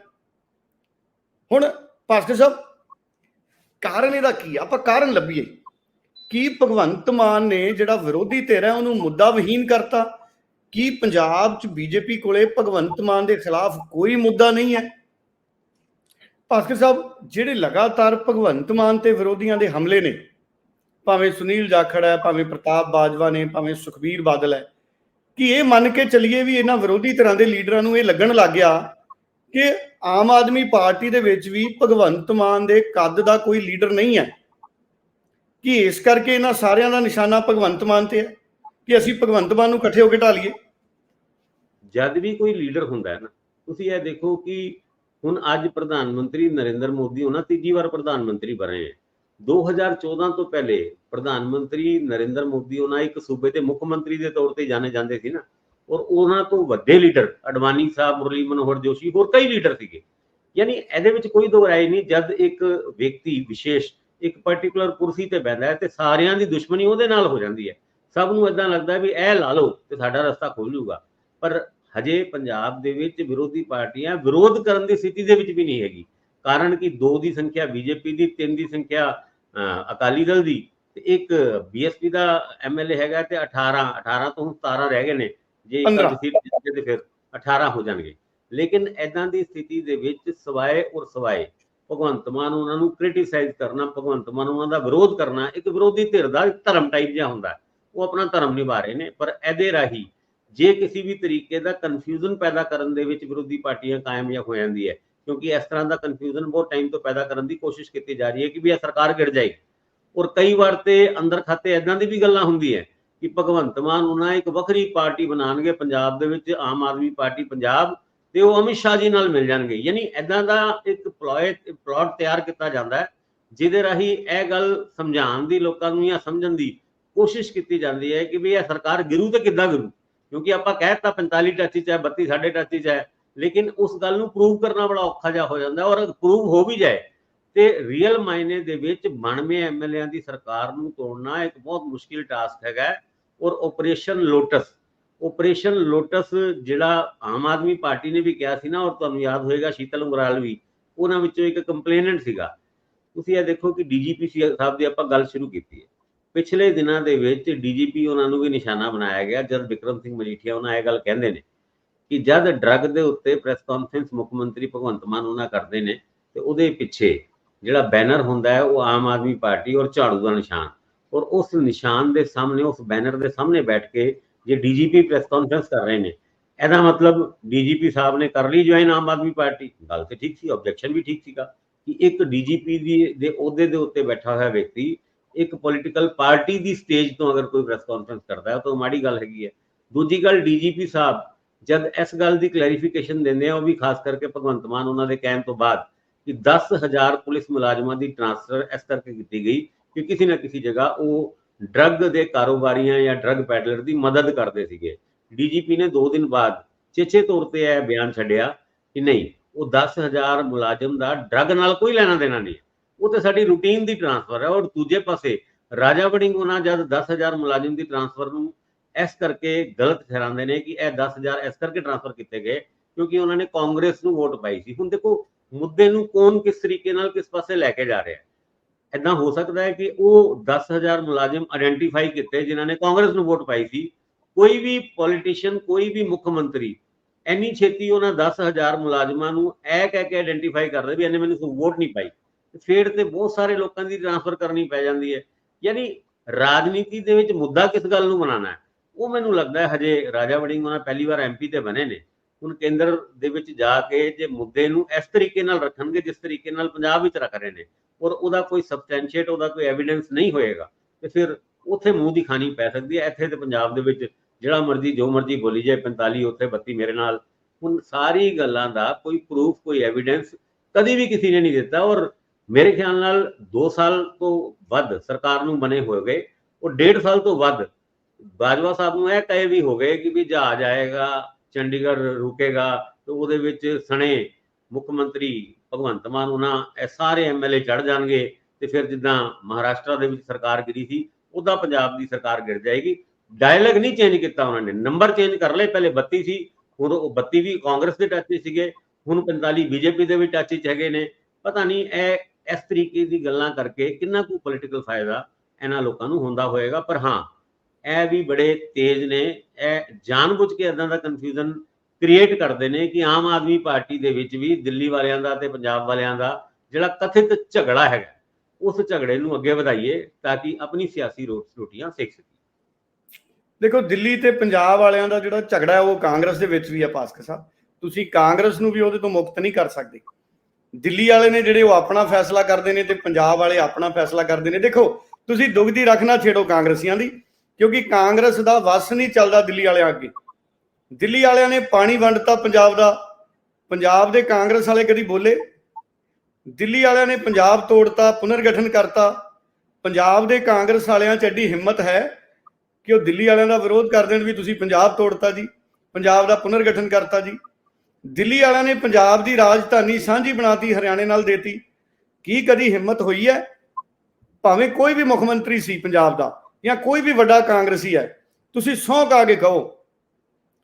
ਹੁਣ ਭਾਸਕਰ ਸਾਹਿਬ ਕਾਰਨ ਇਹਦਾ ਕੀ ਆ? ਆਪਾਂ ਕਾਰਨ ਲੱਭੀਏ। ਕੀ ਭਗਵੰਤ ਮਾਨ ਨੇ ਜਿਹੜਾ ਵਿਰੋਧੀ ਧਿਰ ਹੈ, ਉਹਨੂੰ ਮੁੱਦਾ ਵਿਹੀਨ ਕਰਤਾ? ਕੀ ਪੰਜਾਬ 'ਚ ਬੀਜੇਪੀ ਕੋਲੇ ਭਗਵੰਤ ਮਾਨ ਦੇ ਖਿਲਾਫ ਕੋਈ ਮੁੱਦਾ ਨਹੀਂ ਹੈ? ਭਾਸਕਰ ਸਾਹਿਬ, ਜਿਹੜੇ ਲਗਾਤਾਰ ਭਗਵੰਤ ਮਾਨ ਤੇ ਵਿਰੋਧੀਆਂ ਦੇ ਹਮਲੇ ਨੇ, ਭਾਵੇਂ ਸੁਨੀਲ ਜਾਖੜ ਹੈ, ਭਾਵੇਂ ਪ੍ਰਤਾਪ ਬਾਜਵਾ ਨੇ, ਭਾਵੇਂ ਸੁਖਬੀਰ ਬਾਦਲ ਹੈ, ਕਿ ਇਹ ਮੰਨ ਕੇ ਚੱਲੀਏ ਵੀ ਇਹਨਾਂ ਵਿਰੋਧੀ ਧਿਰਾਂ ਦੇ ਲੀਡਰਾਂ ਨੂੰ ਇਹ ਲੱਗਣ ਲੱਗ ਗਿਆ ਕਿ ਆਮ ਆਦਮੀ ਪਾਰਟੀ ਦੇ ਵਿੱਚ ਵੀ ਭਗਵੰਤ ਮਾਨ ਦੇ ਕੱਦ ਦਾ ਕੋਈ ਲੀਡਰ ਨਹੀਂ ਹੈ। ਕਿ ਇਸ ਕਰਕੇ ਇਹਨਾਂ ਸਾਰਿਆਂ ਦਾ ਨਿਸ਼ਾਨਾ ਭਗਵੰਤ ਮਾਨ ਤੇ ਹੈ ਕਿ ਅਸੀਂ ਭਗਵੰਤ ਮਾਨ ਨੂੰ ਇਕੱਠੇ ਹੋ ਕੇ ਢਾਲੀਏ? ਜਦ ਵੀ ਕੋਈ ਲੀਡਰ ਹੁੰਦਾ ਹੈ ਨਾ, ਤੁਸੀਂ ਇਹ ਦੇਖੋ ਕਿ ਹੁਣ ਅੱਜ ਪ੍ਰਧਾਨ ਮੰਤਰੀ ਨਰਿੰਦਰ ਮੋਦੀ ਉਹਨਾਂ ਤੀਜੀ ਵਾਰ ਪ੍ਰਧਾਨ ਮੰਤਰੀ ਬਣੇ ਹੈ। 2014 ਤੋਂ ਪਹਿਲੇ ਪ੍ਰਧਾਨ ਮੰਤਰੀ ਨਰਿੰਦਰ ਮੋਦੀ ਉਹਨਾਂ ਇੱਕ ਸੂਬੇ ਦੇ ਮੁੱਖ ਮੰਤਰੀ ਦੇ ਤੌਰ ਤੇ ਜਾਣੇ ਜਾਂਦੇ ਸੀ ਨਾ। ਔਰ ਉਹਨਾਂ ਤੋਂ ਵੱਡੇ ਲੀਡਰ, ਅਡਵਾਨੀ ਸਾਹਿਬ, ਮੁਰਲੀ ਮਨੋਹਰ ਜੋਸ਼ੀ, ਹੋਰ ਕਈ ਲੀਡਰ ਸੀਗੇ। ਯਾਨੀ ਇਹਦੇ ਵਿੱਚ ਕੋਈ ਦੋ ਰਾਏ ਨਹੀਂ, ਜਦ ਇੱਕ ਵਿਅਕਤੀ ਵਿਸ਼ੇਸ਼ ਇੱਕ ਪਾਰਟਿਕੂਲਰ ਕੁਰਸੀ ਤੇ ਬੈਠਾ ਹੈ ਤੇ ਸਾਰਿਆਂ ਦੀ ਦੁਸ਼ਮਣੀ ਉਹਦੇ ਨਾਲ ਹੋ ਜਾਂਦੀ ਹੈ। ਸਭ ਨੂੰ ਇਦਾਂ ਲੱਗਦਾ ਵੀ ਇਹ ਲਾ ਲਓ ਤੇ ਸਾਡਾ ਰਸਤਾ ਖੁੱਲ ਜੂਗਾ ਪਰ ਹਜੇ ਪੰਜਾਬ ਦੇ ਵਿੱਚ ਵਿਰੋਧੀ ਪਾਰਟੀਆਂ ਵਿਰੋਧ ਕਰਨ ਦੀ ਸਥਿਤੀ ਦੇ ਵਿੱਚ ਵੀ ਨਹੀਂ ਹੈਗੀ। ਕਾਰਨ ਕਿ 2 ਦੀ ਸੰਖਿਆ ਬੀਜੇਪੀ ਦੀ 3 ਦੀ ਸੰਖਿਆ ਅਕਾਲੀ ਦਲ ਦੀ ਤੇ ਇੱਕ ਬੀਐਸਪੀ ਦਾ ਐਮਐਲਏ ਹੈਗਾ ਤੇ 18 18 ਤੋਂ ਹੁਣ 17 ਰਹਿ ਗਏ ਨੇ। ਜੇ ਸੀਟ ਜਿੱਤੇ ਤੇ ਫਿਰ 18 ਹੋ ਜਾਣਗੇ। ਲੇਕਿਨ ਐਦਾਂ ਦੀ ਸਥਿਤੀ ਦੇ ਵਿੱਚ ਸਵਾਏ ਔਰ ਸਵਾਏ ਭਗਵੰਤ ਮਾਨ ਉਹਨਾਂ ਨੂੰ ਕ੍ਰਿਟਿਸਾਈਜ਼ ਕਰਨਾ ਭਗਵੰਤ ਮਾਨ ਉਹਨਾਂ ਦਾ ਵਿਰੋਧ ਕਰਨਾ ਇੱਕ ਵਿਰੋਧੀ ਧਿਰ ਦਾ ਧਰਮ ਟਾਈਪ ਜਿਹਾ ਹੁੰਦਾ। ਉਹ ਆਪਣਾ ਧਰਮ ਨਿਭਾ ਰਹੇ ਨੇ ਪਰ ਇਹਦੇ ਰਾਹੀਂ ਜੇ ਕਿਸੇ ਵੀ ਤਰੀਕੇ ਦਾ ਕਨਫਿਊਜ਼ਨ ਪੈਦਾ ਕਰਨ ਦੇ ਵਿੱਚ ਵਿਰੋਧੀ ਪਾਰਟੀਆਂ ਕਾਮਯਾਬ ਹੋ ਜਾਂਦੀ ਹੈ ਕਿਉਂਕਿ ਇਸ ਤਰ੍ਹਾਂ ਦਾ ਕਨਫਿਊਜ਼ਨ ਬਹੁਤ ਟਾਈਮ ਤੋਂ ਪੈਦਾ ਕਰਨ ਦੀ ਕੋਸ਼ਿਸ਼ ਕੀਤੀ ਜਾ ਰਹੀ ਹੈ ਕਿ ਵੀ ਇਹ ਸਰਕਾਰ ਗਿਰ ਜਾਏਗੀ। ਔਰ ਕਈ ਵਾਰ ਤੇ ਅੰਦਰ ਖਾਤੇ ਇਦਾਂ ਦੀ ਵੀ ਗੱਲਾਂ ਹੁੰਦੀ ਹੈ ਕਿ ਭਗਵੰਤ ਮਾਨ ਉਹਨਾਂ ਇੱਕ ਵੱਖਰੀ ਪਾਰਟੀ ਬਣਾਉਣਗੇ, ਪੰਜਾਬ ਦੇ ਵਿੱਚ ਆਮ ਆਦਮੀ ਪਾਰਟੀ ਪੰਜਾਬ ਤੇ ਉਹ ਅਮਿਤ ਸ਼ਾਹ ਜੀ ਨਾਲ ਮਿਲ ਜਾਣਗੇ। ਯਾਨੀ ਇਦਾਂ ਦਾ ਇੱਕ ਪਲੋਏ ਪਲਾਟ ਤਿਆਰ ਕੀਤਾ ਜਾਂਦਾ ਹੈ, ਜਿਹਦੇ ਰਾਹੀਂ ਇਹ ਗੱਲ ਸਮਝਾਉਣ ਦੀ, ਲੋਕਾਂ ਨੂੰ ਜਾਂ ਸਮਝਣ ਦੀ ਕੋਸ਼ਿਸ਼ ਕੀਤੀ ਜਾਂਦੀ ਹੈ ਕਿ ਵੀ ਇਹ ਸਰਕਾਰ ਗਿਰੂ ਤੇ ਕਿੱਦਾਂ ਗਿਰੂ? ਕਿਉਂਕਿ ਆਪਾਂ ਕਹਿਤਾ 45 ਟੱਚ ਚ ਹੈ 32 ਸਾਢੇ ਟੱਚ ਚ ਹੈ, ਲੇਕਿਨ ਉਸ ਗੱਲ ਨੂੰ ਪ੍ਰੂਵ ਕਰਨਾ ਬੜਾ ਔਖਾ ਜਿਹਾ ਹੋ ਜਾਂਦਾ ਔਰ ਪ੍ਰੂਵ ਹੋ ਵੀ ਜਾਏ। ਤੇ ਰੀਅਲ ਮਾਇਨੇ ਦੇ ਵਿੱਚ 92 ਐਮਐਲਏਆਂ ਦੀ ਸਰਕਾਰ ਨੂੰ ਤੋੜਨਾ ਇੱਕ ਬਹੁਤ ਮੁਸ਼ਕਿਲ ਟਾਸਕ ਹੈਗਾ ਔਰ ਆਪਰੇਸ਼ਨ ਲੋਟਸ। ਆਪਰੇਸ਼ਨ ਲੋਟਸ ਜਿਹੜਾ ਆਮ ਆਦਮੀ ਪਾਰਟੀ ਨੇ ਵੀ ਕਿਹਾ ਸੀ ਨਾ, ਔਰ ਤੁਹਾਨੂੰ ਯਾਦ ਹੋਏਗਾ ਸ਼ੀਤਲ ਅੰਗਰਾਲ ਵੀ, ਉਹਨਾਂ ਵਿੱਚੋਂ ਇੱਕ ਕੰਪਲੇਨੈਂਟ ਸੀਗਾ। ਤੁਸੀਂ ਇਹ ਦੇਖੋ ਕਿ ਡੀਜੀਪੀ ਸਾਹਿਬ ਦੀ ਆਪਾਂ ਗੱਲ ਸ਼ੁਰੂ ਕੀਤੀ ਹੈ। ਪਿਛਲੇ ਦਿਨਾਂ ਦੇ ਵਿੱਚ ਡੀਜੀਪੀ ਉਹਨਾਂ ਨੂੰ ਵੀ ਨਿਸ਼ਾਨਾ ਬਣਾਇਆ ਗਿਆ। ਜਦ ਵਿਕਰਮ ਸਿੰਘ ਮਜੀਠੀਆ ਉਹਨਾਂ ਇਹ ਗੱਲ ਕਹਿੰਦੇ ਨੇ ਕਿ ਜਦ ਡਰੱਗ ਦੇ ਉੱਤੇ ਪ੍ਰੈਸ ਕਾਨਫਰੰਸ ਮੁੱਖ ਮੰਤਰੀ ਭਗਵੰਤ ਮਾਨ ਉਹਨਾਂ ਕਰਦੇ ਨੇ, ਤੇ ਉਹਦੇ ਪਿੱਛੇ ਜਿਹੜਾ ਬੈਨਰ ਹੁੰਦਾ ਹੈ, ਉਹ ਆਮ ਆਦਮੀ ਪਾਰਟੀ ਔਰ ਝਾੜੂ ਦਾ ਨਿਸ਼ਾਨ। ਔਰ ਉਸ ਨਿਸ਼ਾਨ ਦੇ ਸਾਹਮਣੇ, ਉਸ ਬੈਨਰ ਦੇ ਸਾਹਮਣੇ ਬੈਠ ਕੇ ਜੇ ਡੀਜੀਪੀ ਪ੍ਰੈਸ ਕਾਨਫਰੰਸ ਕਰ ਰਹੇ ਨੇ, ਇਹਦਾ ਮਤਲਬ ਡੀਜੀਪੀ ਸਾਹਿਬ ਨੇ ਕਰ ਲਈ ਜੁਆਇਨ ਆਮ ਆਦਮੀ ਪਾਰਟੀ? ਗੱਲ ਤੇ ਠੀਕ ਸੀ ਆਬਜੈਕਸ਼ਨ ਵੀ ਠੀਕ ਸੀਗਾ ਕਿ ਇੱਕ ਡੀਜੀਪੀ ਦੀ ਦੇ ਅਹੁਦੇ ਦੇ ਉੱਤੇ ਬੈਠਾ ਹੋਇਆ ਵਿਅਕਤੀ ਇੱਕ ਪੋਲੀਟੀਕਲ ਪਾਰਟੀ ਦੀ ਸਟੇਜ ਤੋਂ ਅਗਰ ਕੋਈ ਪ੍ਰੈਸ ਕਾਨਫਰੰਸ ਕਰਦਾ ਹੈ ਤਾਂ ਮਾੜੀ ਗੱਲ ਹੈਗੀ ਹੈ। ਦੂਜੀ ਗੱਲ ਡੀਜੀਪੀ ਸਾਹਿਬ ਜਦ ਇਸ ਗੱਲ ਦੀ ਕਲੈਰੀਫਿਕੇਸ਼ਨ ਦਿੰਦੇ ਆ, ਉਹ ਵੀ ਖਾਸ ਕਰਕੇ ਭਗਵੰਤ ਮਾਨ ਉਹਨਾਂ ਦੇ ਕਹਿਣ ਤੋਂ ਬਾਅਦ ਕਿ 10000 ਪੁਲਿਸ ਮੁਲਾਜ਼ਮਾਂ ਦੀ ਟ੍ਰਾਂਸਫਰ ਇਸ ਕਰਕੇ ਕੀਤੀ ਗਈ ਕਿ ਕਿਸੇ ਨਾ ਕਿਸੇ ਜਗ੍ਹਾ ਉਹ ਡਰੱਗ ਦੇ ਕਾਰੋਬਾਰੀਆਂ ਜਾਂ ਡਰੱਗ ਪੈਡਲਰ ਦੀ ਮਦਦ ਕਰਦੇ ਸੀਗੇ। ਡੀਜੀਪੀ ਨੇ 2 ਦਿਨ ਬਾਅਦ ਚੇਚੇ ਤੌਰ ਤੇ ਇਹ ਬਿਆਨ ਛੱਡਿਆ ਕਿ ਨਹੀਂ, ਉਹ 10000 ਮੁਲਾਜ਼ਮ ਦਾ ਡਰੱਗ ਨਾਲ ਕੋਈ ਲੈਣਾ ਦੇਣਾ ਨਹੀਂ ਉਹ ਤੇ ਸਾਡੀ ਰੂਟੀਨ ਦੀ ਟ੍ਰਾਂਸਫਰ ਹੈ ਔਰ ਦੂਜੇ ਪਾਸੇ ਰਾਜਾ ਵੜਿੰਗ ਉਹਨਾਂ ਜਦ 10000 ਮੁਲਾਜ਼ਮ ਦੀ ਟ੍ਰਾਂਸਫਰ ਨੂੰ ਇਸ ਕਰਕੇ ਗਲਤ ਠਹਿਰਾਉਂਦੇ ਨੇ ਕਿ ਇਹ 10000 ਇਸ ਕਰਕੇ ਟ੍ਰਾਂਸਫਰ ਕੀਤੇ ਗਏ ਕਿਉਂਕਿ ਉਹਨਾਂ ਨੇ ਕਾਂਗਰਸ ਨੂੰ ਵੋਟ ਪਾਈ ਸੀ। ਹੁਣ ਦੇਖੋ, ਮੁੱਦੇ ਨੂੰ ਕੌਣ ਕਿਸ ਤਰੀਕੇ ਨਾਲ ਕਿਸ ਪਾਸੇ ਲੈ ਕੇ ਜਾ ਰਿਹਾ ਹੈ? ਇਦਾਂ ਹੋ ਸਕਦਾ ਹੈ ਕਿ ਉਹ 10000 ਮੁਲਾਜ਼ਮ ਆਇਡੈਂਟੀਫਾਈ ਕੀਤੇ ਜਿਨ੍ਹਾਂ ਨੇ ਕਾਂਗਰਸ ਨੂੰ ਵੋਟ ਪਾਈ ਸੀ। ਕੋਈ ਵੀ ਪੋਲੀਟੀਸ਼ੀਅਨ ਕੋਈ ਵੀ ਮੁੱਖ ਮੰਤਰੀ ਐਨੀ ਛੇਤੀ ਉਹਨਾਂ 10000 ਮੁਲਾਜ਼ਮਾਂ ਨੂੰ ਇਹ ਕਹਿ ਕੇ ਆਇਡੈਂਟੀਫਾਈ ਕਰਦੇ ਵੀ ਇਹਨੇ ਮੈਨੂੰ ਵੋਟ ਨਹੀਂ ਪਾਈ। ਫੇਰ ਤੇ ਬਹੁਤ ਸਾਰੇ ਲੋਕਾਂ ਦੀ ਟ੍ਰਾਂਸਫਰ ਕਰਨੀ ਪੈ ਜਾਂਦੀ ਹੈ। ਯਾਨੀ ਰਾਜਨੀਤੀ ਦੇ ਵਿੱਚ ਮੁੱਦਾ ਕਿਸ ਗੱਲ ਨੂੰ ਬਣਾਉਣਾ ਹੈ? ਉਹ ਮੈਨੂੰ ਲੱਗਦਾ ਹੈ ਹਜੇ ਰਾਜਾ ਵੜਿੰਗ ਉਹਨਾਂ ਪਹਿਲੀ ਵਾਰ ਐਮਪੀ ਤੇ ਬਣੇ ਨੇ। ਹੁਣ ਕੇਂਦਰ ਦੇ ਵਿੱਚ ਜਾ ਕੇ ਜੇ ਮੁੱਦੇ ਨੂੰ ਇਸ ਤਰੀਕੇ ਨਾਲ ਰੱਖਣਗੇ, ਜਿਸ ਤਰੀਕੇ ਨਾਲ ਪੰਜਾਬ ਵਿੱਚ ਰੱਖ ਰਹੇ ਨੇ, ਔਰ ਉਹਦਾ ਕੋਈ ਸਬਸਟੈਂਸ਼ੀਏਟ ਉਹਦਾ ਕੋਈ ਐਵੀਡੈਂਸ ਨਹੀਂ ਹੋਏਗਾ, ਤੇ ਫਿਰ ਉੱਥੇ ਮੂੰਹ ਦੀ ਖਾਣੀ ਪੈ ਸਕਦੀ ਹੈ। ਇੱਥੇ ਤੇ ਪੰਜਾਬ ਦੇ ਵਿੱਚ ਜਿਹੜਾ ਮਰਜ਼ੀ, ਜੋ ਮਰਜ਼ੀ ਬੋਲੀ ਜਾਏ 45 ਉੱਥੇ 32 ਮੇਰੇ ਨਾਲ। ਹੁਣ ਸਾਰੀ ਗੱਲਾਂ ਦਾ ਕੋਈ ਪ੍ਰੂਫ ਕੋਈ ਐਵੀਡੈਂਸ ਕਦੀ ਵੀ ਕਿਸੇ ਨੇ ਨਹੀਂ ਦਿੱਤਾ, ਔਰ ਮੇਰੇ ਖਿਆਲ ਨਾਲ 2 ਸਾਲ ਤੋਂ ਵੱਧ ਸਰਕਾਰ ਨੂੰ ਬਣੇ ਹੋਏ ਗਏ ਉਹ 1.5 ਸਾਲ ਤੋਂ ਵੱਧ ਬਾਜਵਾ ਸਾਹਿਬ ਨੂੰ ਇਹ ਕਹੇ ਵੀ ਹੋ ਗਏ ਕਿ ਵੀ ਜਹਾਜ਼ ਆਏਗਾ ਚੰਡੀਗੜ੍ਹ ਰੁਕੇਗਾ ਤੇ ਉਹਦੇ ਵਿੱਚ ਸਣੇ ਮੁੱਖ ਮੰਤਰੀ ਭਗਵੰਤ ਮਾਨ, ਉਹਨਾਂ ਇਹ ਸਾਰੇ ਐਮਐਲਏ ਚੜ ਜਾਣਗੇ ਤੇ ਫਿਰ ਜਿੱਦਾਂ ਮਹਾਰਾਸ਼ਟਰ ਦੇ ਵਿੱਚ ਸਰਕਾਰ ਗਿਰੀ ਸੀ, ਉਹਦਾ ਪੰਜਾਬ ਦੀ ਸਰਕਾਰ ਗਿਰ ਜਾਏਗੀ। ਡਾਇਲੌਗ ਨਹੀਂ ਚੇਂਜ ਕੀਤਾ ਉਹਨਾਂ ਨੇ ਨੰਬਰ ਚੇਂਜ ਕਰ ਲਏ, ਪਹਿਲੇ 32 ਸੀ, ਹੁਣ ਉਹ 32 ਵੀ ਕਾਂਗਰਸ ਦੇ ਟੱਚ 'ਚ ਸੀਗੇ, ਹੁਣ 45 ਬੀਜੇਪੀ ਦੇ ਵੀ ਟੱਚ 'ਚ ਹੈਗੇ ਨੇ। ਪਤਾ ਨਹੀਂ ਇਹ, ਇਸ ਤਰੀਕੇ ਦੀ ਗੱਲਾਂ ਕਰਕੇ ਕਿੰਨਾ ਕੁ ਪੋਲੀਟੀਕਲ ਫਾਇਦਾ ਇਹਨਾਂ ਲੋਕਾਂ ਨੂੰ ਹੁੰਦਾ ਹੋਏਗਾ, ਪਰ ਹਾਂ ਇਹ ਵੀ ਬੜੇ ਤੇਜ਼ ਨੇ। ਇਹ ਜਾਣਬੁੱਝ ਕੇ ਇਦਾਂ ਦਾ ਕਨਫਿਊਜ਼ਨ ਕ੍ਰੀਏਟ ਕਰਦੇ ਨੇ ਕਿ ਆਮ ਆਦਮੀ ਪਾਰਟੀ ਦੇ ਵਿੱਚ ਵੀ ਦਿੱਲੀ ਵਾਲਿਆਂ ਦਾ ਤੇ ਪੰਜਾਬ ਵਾਲਿਆਂ ਦਾ ਜਿਹੜਾ ਕਥਿਤ ਝਗੜਾ ਹੈਗਾ, ਉਸ ਝਗੜੇ ਨੂੰ ਅੱਗੇ ਵਧਾਈਏ ਤਾਂ ਕਿ ਆਪਣੀ ਸਿਆਸੀ ਰੋ- ਰੋਟੀਆਂ ਸਿੱਖ ਸਕੀਏ। ਦੇਖੋ, ਦਿੱਲੀ ਤੇ ਪੰਜਾਬ ਵਾਲਿਆਂ ਦਾ ਜਿਹੜਾ ਝਗੜਾ ਹੈ, ਉਹ ਕਾਂਗਰਸ ਦੇ ਵਿੱਚ ਵੀ ਹੈ ਪਾਸਕ ਸਾਹਿਬ। ਤੁਸੀਂ ਕਾਂਗਰਸ ਨੂੰ ਵੀ ਉਹਦੇ ਤੋਂ ਮੁਕਤ ਨਹੀਂ ਕਰ ਸਕਦੇ। ਦਿੱਲੀ ਵਾਲੇ ਨੇ ਜਿਹੜੇ ਉਹ ਆਪਣਾ ਫੈਸਲਾ ਕਰਦੇ ਨੇ ਤੇ ਪੰਜਾਬ ਵਾਲੇ ਆਪਣਾ ਫੈਸਲਾ ਕਰਦੇ ਨੇ। ਦੇਖੋ, ਤੁਸੀਂ ਦੁੱਖ ਦੁਗਦੀ ਰੱਖਣਾ ਛੇੜੋ ਕਾਂਗਰਸੀਆਂ ਦੀ। ਕਿਉਂਕਿ ਕਾਂਗਰਸ ਦਾ ਵਸ ਨਹੀਂ ਚੱਲਦਾ ਦਿੱਲੀ ਵਾਲਿਆਂ ਅੱਗੇ। ਦਿੱਲੀ ਵਾਲਿਆਂ ਨੇ ਪਾਣੀ ਵੰਡਤਾ ਪੰਜਾਬ ਦਾ। ਪੰਜਾਬ ਦੇ ਕਾਂਗਰਸ ਵਾਲੇ ਕਦੀ ਬੋਲੇ। ਦਿੱਲੀ ਵਾਲਿਆਂ ਨੇ ਪੰਜਾਬ ਤੋੜਤਾ, ਪੁਨਰਗਠਨ ਕਰਤਾ। ਪੰਜਾਬ ਦੇ ਕਾਂਗਰਸ ਵਾਲਿਆਂ 'ਚ ਐਡੀ ਹਿੰਮਤ ਹੈ ਕਿ ਉਹ ਦਿੱਲੀ ਵਾਲਿਆਂ ਦਾ ਵਿਰੋਧ ਕਰ ਦੇਣ ਵੀ ਤੁਸੀਂ ਪੰਜਾਬ ਤੋੜਤਾ ਜੀ, ਪੰਜਾਬ ਦਾ ਪੁਨਰਗਠਨ ਕਰਤਾ ਜੀ। ਦਿੱਲੀ ਵਾਲਿਆਂ ਨੇ ਪੰਜਾਬ ਦੀ ਰਾਜਧਾਨੀ ਸਾਂਝੀ ਬਣਾਤੀ, ਹਰਿਆਣੇ ਨਾਲ ਦੇਤੀ। ਕੀ ਕਦੀ ਹਿੰਮਤ ਹੋਈ ਹੈ? ਭਾਵੇਂ ਕੋਈ ਵੀ ਮੁੱਖ ਮੰਤਰੀ ਸੀ ਪੰਜਾਬ ਦਾ। ਜਾਂ ਕੋਈ ਵੀ ਵੱਡਾ ਕਾਂਗਰਸੀ ਹੈ, ਤੁਸੀਂ ਸਹੁੰ ਕਾ ਕੇ ਕਹੋ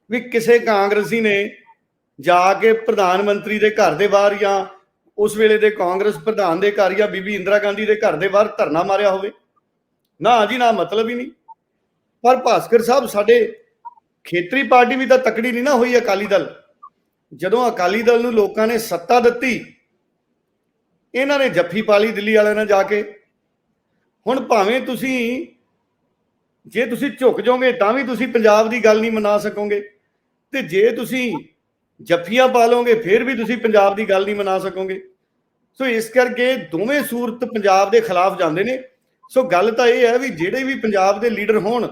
ਵੀ ਕਿਸੇ ਕਾਂਗਰਸੀ ਨੇ ਜਾ ਕੇ ਪ੍ਰਧਾਨ ਮੰਤਰੀ ਦੇ ਘਰ ਦੇ ਬਾਹਰ ਜਾਂ ਉਸ ਵੇਲੇ ਦੇ ਕਾਂਗਰਸ ਪ੍ਰਧਾਨ ਦੇ ਘਰ ਜਾਂ ਬੀਬੀ ਇੰਦਰਾ ਗਾਂਧੀ ਦੇ ਘਰ ਦੇ ਬਾਹਰ ਧਰਨਾ ਮਾਰਿਆ ਹੋਵੇ। ਨਾ ਜੀ, ਨਾ ਮਤਲਬ ਹੀ ਨਹੀਂ। ਪਰ ਭਾਸਕਰ ਸਾਹਿਬ, ਸਾਡੇ ਖੇਤਰੀ ਪਾਰਟੀ ਵੀ ਤਾਂ ਤਕੜੀ ਨਹੀਂ ਨਾ ਹੋਈ ਅਕਾਲੀ ਦਲ। ਜਦੋਂ ਅਕਾਲੀ ਦਲ ਨੂੰ ਲੋਕਾਂ ਨੇ ਸੱਤਾ ਦਿੱਤੀ, ਇਹਨਾਂ ਨੇ ਜੱਫੀ ਪਾਲੀ ਦਿੱਲੀ ਵਾਲਿਆਂ ਨਾਲ ਜਾ ਕੇ। ਹੁਣ ਭਾਵੇਂ ਤੁਸੀਂ ਜੇ ਤੁਸੀਂ ਝੁਕ ਜਾਓਗੇ, ਤਾਂ ਵੀ ਤੁਸੀਂ ਪੰਜਾਬ ਦੀ ਗੱਲ ਨਹੀਂ ਮਨਾ ਸਕੋਗੇ। ਤੇ ਜੇ ਤੁਸੀਂ ਜੱਫੀਆਂ ਪਾ ਲਓਗੇ, ਫਿਰ ਵੀ ਤੁਸੀਂ ਪੰਜਾਬ ਦੀ ਗੱਲ ਨਹੀਂ ਮਨਾ ਸਕੋਗੇ। ਸੋ ਇਸ ਕਰਕੇ ਦੋਵੇਂ ਸੂਰਤ ਪੰਜਾਬ ਦੇ ਖਿਲਾਫ ਜਾਂਦੇ ਨੇ। ਸੋ ਗੱਲ ਤਾਂ ਇਹ ਹੈ ਵੀ ਜਿਹੜੇ ਵੀ ਪੰਜਾਬ ਦੇ ਲੀਡਰ ਹੋਣ,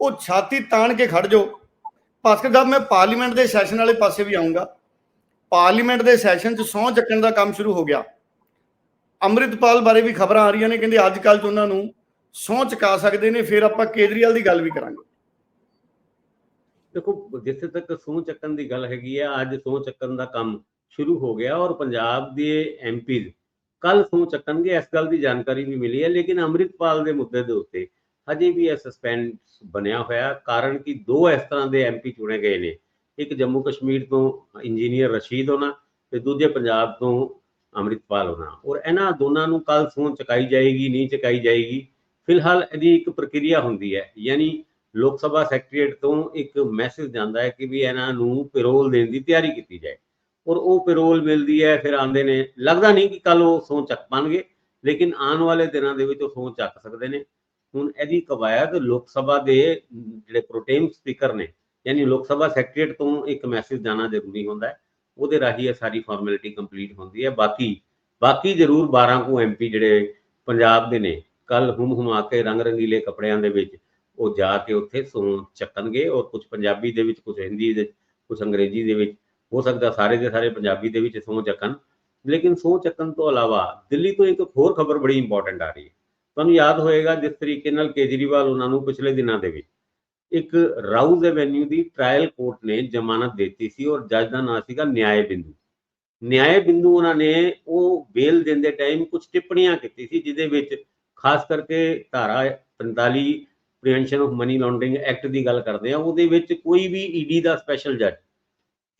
ਉਹ ਛਾਤੀ ਤਾਣ ਕੇ ਖੜ ਜਾਓ। ਭਾਸਕਰ ਸਾਹਿਬ, ਮੈਂ ਪਾਰਲੀਮੈਂਟ ਦੇ ਸੈਸ਼ਨ ਵਾਲੇ ਪਾਸੇ ਵੀ ਆਉਂਗਾ ਪਾਰਲੀਮੈਂਟ ਦੇ ਸੈਸ਼ਨ 'ਚ ਸਹੁੰ ਚੱਕਣ ਦਾ ਕੰਮ ਸ਼ੁਰੂ ਹੋ ਗਿਆ। ਅੰਮ੍ਰਿਤਪਾਲ ਬਾਰੇ ਵੀ ਖਬਰਾਂ ਆ ਰਹੀਆਂ ਨੇ, ਕਹਿੰਦੇ ਅੱਜ ਕੱਲ੍ਹ 'ਚ ਉਹਨਾਂ ਨੂੰ ਸਹੁੰ ਚੁਕਾ ਸਕਦੇ ਨੇ, ਫਿਰ ਆਪਾਂ ਕੇਜਰੀਵਾਲ ਦੀ ਗੱਲ ਵੀ ਕਰਾਂਗੇ। ਦੇਖੋ, ਜਿੱਥੇ ਤੱਕ ਸਹੁੰ ਚੱਕਣ ਦੀ ਗੱਲ ਹੈਗੀ ਹੈ ਅੱਜ ਸਹੁੰ ਚੱਕਣ ਦਾ ਕੰਮ ਸ਼ੁਰੂ ਹੋ ਗਿਆ ਔਰ ਪੰਜਾਬ ਦੇ ਐਮਪੀ ਕੱਲ ਸਹੁੰ ਚੱਕਣਗੇ, ਇਸ ਗੱਲ ਦੀ ਜਾਣਕਾਰੀ ਵੀ ਮਿਲੀ ਹੈ, ਲੇਕਿਨ ਅੰਮ੍ਰਿਤਪਾਲ ਦੇ ਮੁੱਦੇ ਦੇ ਉੱਤੇ ਹਜੇ ਵੀ ਇਹ ਸਸਪੈਂਡ ਬਣਿਆ ਹੋਇਆ, ਕਾਰਨ ਕਿ ਦੋ ਇਸ ਤਰ੍ਹਾਂ ਦੇ ਐਮਪੀ ਚੁਣੇ ਗਏ ਨੇ। ਇੱਕ ਜੰਮੂ ਕਸ਼ਮੀਰ ਤੋਂ ਇੰਜੀਨੀਅਰ ਰਸ਼ੀਦ ਹੋਣਾ ਤੇ ਦੂਜੇ ਪੰਜਾਬ ਤੋਂ ਅੰਮ੍ਰਿਤਪਾਲ ਹੋਣਾ। ਔਰ ਇਹਨਾਂ ਦੋਨਾਂ ਨੂੰ ਕੱਲ ਸਹੁੰ ਚੁਕਾਈ ਜਾਏਗੀ, ਨਹੀਂ ਚੁਕਾਈ ਜਾਏਗੀ ਫਿਲਹਾਲ ਇਹਦੀ ਇੱਕ ਪ੍ਰਕਿਰਿਆ ਹੁੰਦੀ ਹੈ, ਯਾਨੀ ਲੋਕ ਸਭਾ ਸੈਕਟਰੀਏਟ ਤੋਂ ਇੱਕ ਮੈਸੇਜ ਜਾਂਦਾ ਹੈ ਕਿ ਵੀ ਇਹਨਾਂ ਨੂੰ ਪੈਰੋਲ ਦੇਣ ਦੀ ਤਿਆਰੀ ਕੀਤੀ ਜਾਏ। ਔਰ ਉਹ ਪੈਰੋਲ ਮਿਲਦੀ ਹੈ, ਫਿਰ ਆਉਂਦੇ ਨੇ, ਲੱਗਦਾ ਨਹੀਂ ਕਿ ਕੱਲ ਉਹ ਸਹੁੰ ਚੱਕ ਪਾਣਗੇ, ਲੇਕਿਨ ਆਉਣ ਵਾਲੇ ਦਿਨਾਂ ਦੇ ਵਿੱਚ ਉਹ ਸਹੁੰ ਚੱਕ ਸਕਦੇ ਨੇ। ਹੁਣ ਇਹਦੀ ਕਵਾਇਦ ਲੋਕ ਸਭਾ ਦੇ ਜਿਹੜੇ ਪ੍ਰੋਟੇਮ ਸਪੀਕਰ ਨੇ, ਯਾਨੀ ਲੋਕ ਸਭਾ ਸੈਕਟਰੀਏਟ ਤੋਂ ਇੱਕ ਮੈਸੇਜ ਜਾਣਾ ਜ਼ਰੂਰੀ ਹੁੰਦਾ ਹੈ, ਉਹਦੇ ਰਾਹੀਂ ਇਹ ਸਾਰੀ ਫਾਰਮੈਲਿਟੀ ਕੰਪਲੀਟ ਹੁੰਦੀ ਹੈ। ਬਾਕੀ ਬਾਕੀ ਜ਼ਰੂਰ 12 ਕੁ ਐਮਪੀ ਜਿਹੜੇ ਪੰਜਾਬ ਦੇ ਨੇ ਕੱਲ ਹੁਮ ਹੁਮਾ ਕੇ ਰੰਗ ਰੰਗੀਲੇ ਕੱਪੜਿਆਂ ਦੇ ਵਿੱਚ ਉਹ ਜਾ ਕੇ ਉੱਥੇ ਸੌਂ ਚੱਕਣਗੇ ਔਰ ਕੁਝ ਪੰਜਾਬੀ ਦੇ ਵਿੱਚ ਕੁਝ ਹਿੰਦੀ ਦੇ ਕੁਝ ਅੰਗਰੇਜ਼ੀ ਦੇ ਵਿੱਚ, ਹੋ ਸਕਦਾ ਸਾਰੇ ਦੇ ਸਾਰੇ ਪੰਜਾਬੀ ਦੇ ਵਿੱਚ ਸਹੁੰ ਚੱਕਣ। ਲੇਕਿਨ ਸਹੁੰ ਚੱਕਣ ਤੋਂ ਇਲਾਵਾ ਦਿੱਲੀ ਤੋਂ ਇੱਕ ਹੋਰ ਖਬਰ ਬੜੀ ਇੰਪੋਰਟੈਂਟ ਆ ਰਹੀ ਹੈ। ਤੁਹਾਨੂੰ ਯਾਦ ਹੋਏਗਾ ਜਿਸ ਤਰੀਕੇ ਨਾਲ ਕੇਜਰੀਵਾਲ ਉਹਨਾਂ ਨੂੰ ਪਿਛਲੇ ਦਿਨਾਂ ਦੇ ਵਿੱਚ ਇੱਕ ਰਾਊਜ਼ ਐਵੈਨਿਊ ਦੀ ਟ੍ਰਾਇਲ ਕੋਰਟ ਨੇ ਜ਼ਮਾਨਤ ਦਿੱਤੀ ਸੀ ਔਰ ਜੱਜ ਦਾ ਨਾਂ ਸੀਗਾ ਨਿਆਏ ਬਿੰਦੂ ਨਿਆਏ ਬਿੰਦੂ ਉਹਨਾਂ ਨੇ ਉਹ ਬੇਲ ਦਿੰਦੇ ਟਾਈਮ ਕੁਝ ਟਿੱਪਣੀਆਂ ਕੀਤੀ ਸੀ, ਜਿਹਦੇ ਵਿੱਚ ਖਾਸ ਕਰਕੇ ਧਾਰਾ 45 prevention of money laundering act ਦੀ ਗੱਲ ਕਰਦੇ ਆ ਉਹਦੇ ਵਿੱਚ ਕੋਈ ਵੀ ਈਡੀ ਦਾ ਸਪੈਸ਼ਲ ਜੱਜ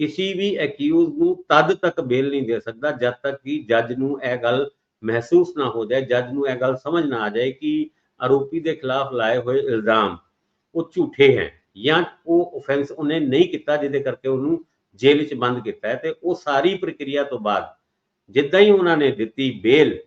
ਕਿਸੇ ਵੀ ਅਕਿਊਜ਼ ਨੂੰ ਤਦ ਤੱਕ ਬੇਲ ਨਹੀਂ ਦੇ ਸਕਦਾ ਜਦ ਤੱਕ ਕਿ ਜੱਜ ਨੂੰ ਇਹ ਗੱਲ ਮਹਿਸੂਸ ਨਾ ਹੋ ਜਾਏ ਜੱਜ ਨੂੰ ਇਹ ਗੱਲ ਸਮਝ ਨਾ ਆ ਜਾਏ ਕਿ ਆਰੋਪੀ ਦੇ ਖਿਲਾਫ ਲਾਏ ਹੋਏ ਇਲਜ਼ਾਮ ਉਹ ਝੂਠੇ ਹੈ ਜਾਂ ਉਹ ਆਫੈਂਸ ਉਹਨੇ ਨਹੀਂ ਕੀਤਾ ਜਿਹਦੇ ਕਰਕੇ ਉਹਨੂੰ ਜੇਲ੍ਹ 'ਚ ਬੰਦ ਕੀਤਾ ਹੈ ਤੇ ਉਹ ਸਾਰੀ ਪ੍ਰਕਿਰਿਆ ਤੋਂ ਬਾਅਦ ਜਿੱਦਾਂ ਹੀ ਉਹਨਾਂ ਨੇ ਦਿੱਤੀ ਬੇਲ